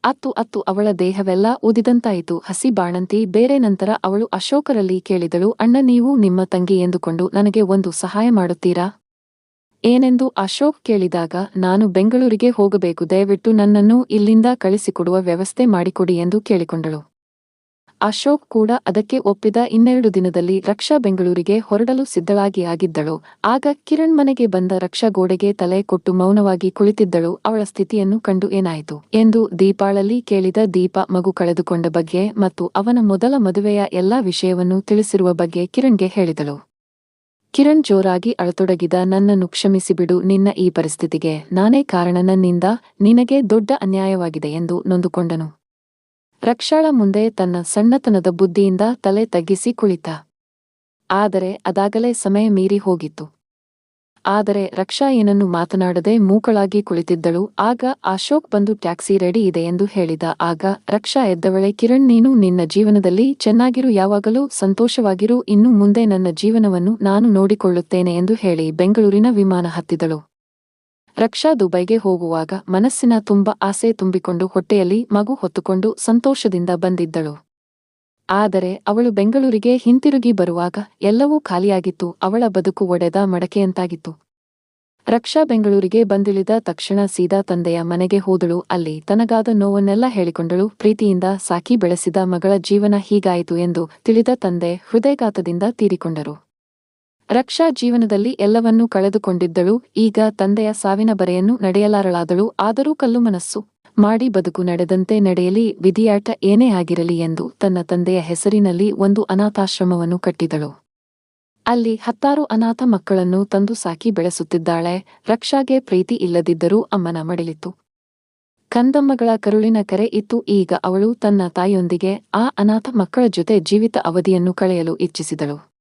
ಅತ್ತು ಅತ್ತು ಅವಳ ದೇಹವೆಲ್ಲ ಊದಿದಂತಾಯಿತು. ಹಸಿ ಬಾಣಂತಿ, ಬೇರೆ ನಂತರ ಅವಳು ಅಶೋಕರಲ್ಲಿ ಕೇಳಿದಳು, ಅಣ್ಣ, ನೀವು ನಿಮ್ಮ ತಂಗಿ ಎಂದುಕೊಂಡು ನನಗೆ ಒಂದು ಸಹಾಯ ಮಾಡುತ್ತೀರಾ? ಏನೆಂದು ಅಶೋಕ್ ಕೇಳಿದಾಗ, ನಾನು ಬೆಂಗಳೂರಿಗೆ ಹೋಗಬೇಕು, ದಯವಿಟ್ಟು ನನ್ನನ್ನು ಇಲ್ಲಿಂದ ಕಳಿಸಿಕೊಡುವ ವ್ಯವಸ್ಥೆ ಮಾಡಿಕೊಡಿ ಎಂದು ಕೇಳಿಕೊಂಡಳು. ಅಶೋಕ್ ಕೂಡ ಅದಕ್ಕೆ ಒಪ್ಪಿದ ಇನ್ನೆರಡು ದಿನದಲ್ಲಿ ರಕ್ಷಾ ಬೆಂಗಳೂರಿಗೆ ಹೊರಡಲು ಸಿದ್ಧಳಾಗಿ ಆಗಿದ್ದಳು. ಆಗ ಕಿರಣ್ ಮನೆಗೆ ಬಂದ ರಕ್ಷಾ ಗೋಡೆಗೆ ತಲೆ ಕೊಟ್ಟು ಮೌನವಾಗಿ ಕುಳಿತಿದ್ದಳು. ಅವಳ ಸ್ಥಿತಿಯನ್ನು ಕಂಡು ಏನಾಯಿತು? ಎಂದು ದೀಪಾಳಲ್ಲಿ ಕೇಳಿದ ದೀಪ ಮಗು ಕಳೆದುಕೊಂಡ ಬಗ್ಗೆ ಮತ್ತು ಅವನ ಮೊದಲ ಮದುವೆಯ ಎಲ್ಲಾ ವಿಷಯವನ್ನು ತಿಳಿಸಿರುವ ಬಗ್ಗೆ ಕಿರಣ್ಗೆ ಹೇಳಿದಳು. ಕಿರಣ್ ಜೋರಾಗಿ ಅಳತೊಡಗಿದ ನನ್ನನ್ನು ಕ್ಷಮಿಸಿಬಿಡು ನಿನ್ನ ಈ ಪರಿಸ್ಥಿತಿಗೆ. ನಾನೇ ಕಾರಣ ನನ್ನಿಂದ ನಿನಗೆ ದೊಡ್ಡ ಅನ್ಯಾಯವಾಗಿದೆ ಎಂದು ನೊಂದುಕೊಂಡನು. ರಕ್ಷಾಳ ಮುಂದೆ ತನ್ನ ಸಣ್ಣತನದ ಬುದ್ಧಿಯಿಂದ ತಲೆ ತಗ್ಗಿಸಿ ಕುಳಿತ. ಆದರೆ ಅದಾಗಲೇ ಸಮಯ ಮೀರಿ ಹೋಗಿತ್ತು. ಆದರೆ ರಕ್ಷಾ ಏನನ್ನು ಮಾತನಾಡದೆ ಮೂಕಳಾಗಿ ಕುಳಿತಿದ್ದಳು. ಆಗ ಅಶೋಕ್ ಬಂದು ಟ್ಯಾಕ್ಸಿ ರೆಡಿ ಇದೆ ಎಂದು ಹೇಳಿದ. ಆಗ ರಕ್ಷಾ ಎದ್ದವಳೆ, ಕಿರಣ್, ನೀನು ನಿನ್ನ ಜೀವನದಲ್ಲಿ ಚೆನ್ನಾಗಿರು, ಯಾವಾಗಲೂ ಸಂತೋಷವಾಗಿರು, ಇನ್ನು ಮುಂದೆ ನನ್ನ ಜೀವನವನ್ನು ನಾನು ನೋಡಿಕೊಳ್ಳುತ್ತೇನೆ ಎಂದು ಹೇಳಿ ಬೆಂಗಳೂರಿನ ವಿಮಾನ ಹತ್ತಿದಳು. ರಕ್ಷಾ ದುಬೈಗೆ ಹೋಗುವಾಗ ಮನಸ್ಸಿನ ತುಂಬ ಆಸೆ ತುಂಬಿಕೊಂಡು ಹೊಟ್ಟೆಯಲ್ಲಿ ಮಗು ಹೊತ್ತುಕೊಂಡು ಸಂತೋಷದಿಂದ ಬಂದಿದ್ದಳು. ಆದರೆ ಅವಳು ಬೆಂಗಳೂರಿಗೆ ಹಿಂತಿರುಗಿ ಬರುವಾಗ ಎಲ್ಲವೂ ಖಾಲಿಯಾಗಿತ್ತು, ಅವಳ ಬದುಕು ಒಡೆದ ಮಡಕೆಯಂತಾಗಿತ್ತು ರಕ್ಷಾ ಬೆಂಗಳೂರಿಗೆ ಬಂದಿಳಿದ ತಕ್ಷಣ ಸೀದಾ ತಂದೆಯ ಮನೆಗೆ ಹೋದಳು, ಅಲ್ಲಿ ತನಗಾದ ನೋವನ್ನೆಲ್ಲ ಹೇಳಿಕೊಂಡಳು, ಪ್ರೀತಿಯಿಂದ ಸಾಕಿ ಬೆಳೆಸಿದ ಮಗಳ ಜೀವನ ಹೀಗಾಯಿತು ಎಂದು ತಿಳಿದ ತಂದೆ ಹೃದಯಘಾತದಿಂದ ತೀರಿಕೊಂಡರು. ರಕ್ಷಾ ಜೀವನದಲ್ಲಿ ಎಲ್ಲವನ್ನೂ ಕಳೆದುಕೊಂಡಿದ್ದಳು, ಈಗ ತಂದೆಯ ಸಾವಿನ ಬರೆಯನ್ನು ನಡೆಯಲಾರಳಾದಳು, ಆದರೂ ಕಲ್ಲು ಮನಸ್ಸು ಮಾಡಿ ಬದುಕು ನಡೆದಂತೆ ನಡೆಯಲಿ, ವಿಧಿಯಾಟ ಏನೇ ಆಗಿರಲಿ ಎಂದು ತನ್ನ ತಂದೆಯ ಹೆಸರಿನಲ್ಲಿ ಒಂದು ಅನಾಥಾಶ್ರಮವನ್ನು ಕಟ್ಟಿದಳು. ಅಲ್ಲಿ ಹತ್ತಾರು ಅನಾಥ ಮಕ್ಕಳನ್ನು ತಂದು ಸಾಕಿ ಬೆಳೆಸುತ್ತಿದ್ದಾಳೆ, ರಕ್ಷಾಗೆ ಪ್ರೀತಿ ಇಲ್ಲದಿದ್ದರೂ ಅಮ್ಮನ ಮಡಿಲಿತ್ತು. ಕಂದಮ್ಮಗಳ ಕರುಳಿನ ಕರೆ ಇತ್ತು, ಈಗ ಅವಳು ತನ್ನ ತಾಯಿಯೊಂದಿಗೆ ಆ ಅನಾಥ ಮಕ್ಕಳ ಜೊತೆ ಜೀವಿತ ಅವಧಿಯನ್ನು ಕಳೆಯಲು ಇಚ್ಛಿಸಿದಳು.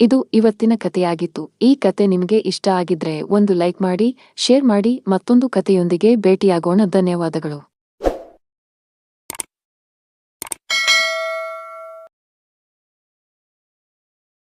ಇದು ಇವತ್ತಿನ ಕಥೆಯಾಗಿತ್ತು. ಈ ಕತೆ ನಿಮಗೆ ಇಷ್ಟ ಆಗಿದ್ರೆ ಒಂದು ಲೈಕ್ ಮಾಡಿ, ಶೇರ್ ಮಾಡಿ, ಮತ್ತೊಂದು ಕಥೆಯೊಂದಿಗೆ ಭೇಟಿಯಾಗೋಣ. ಧನ್ಯವಾದಗಳು.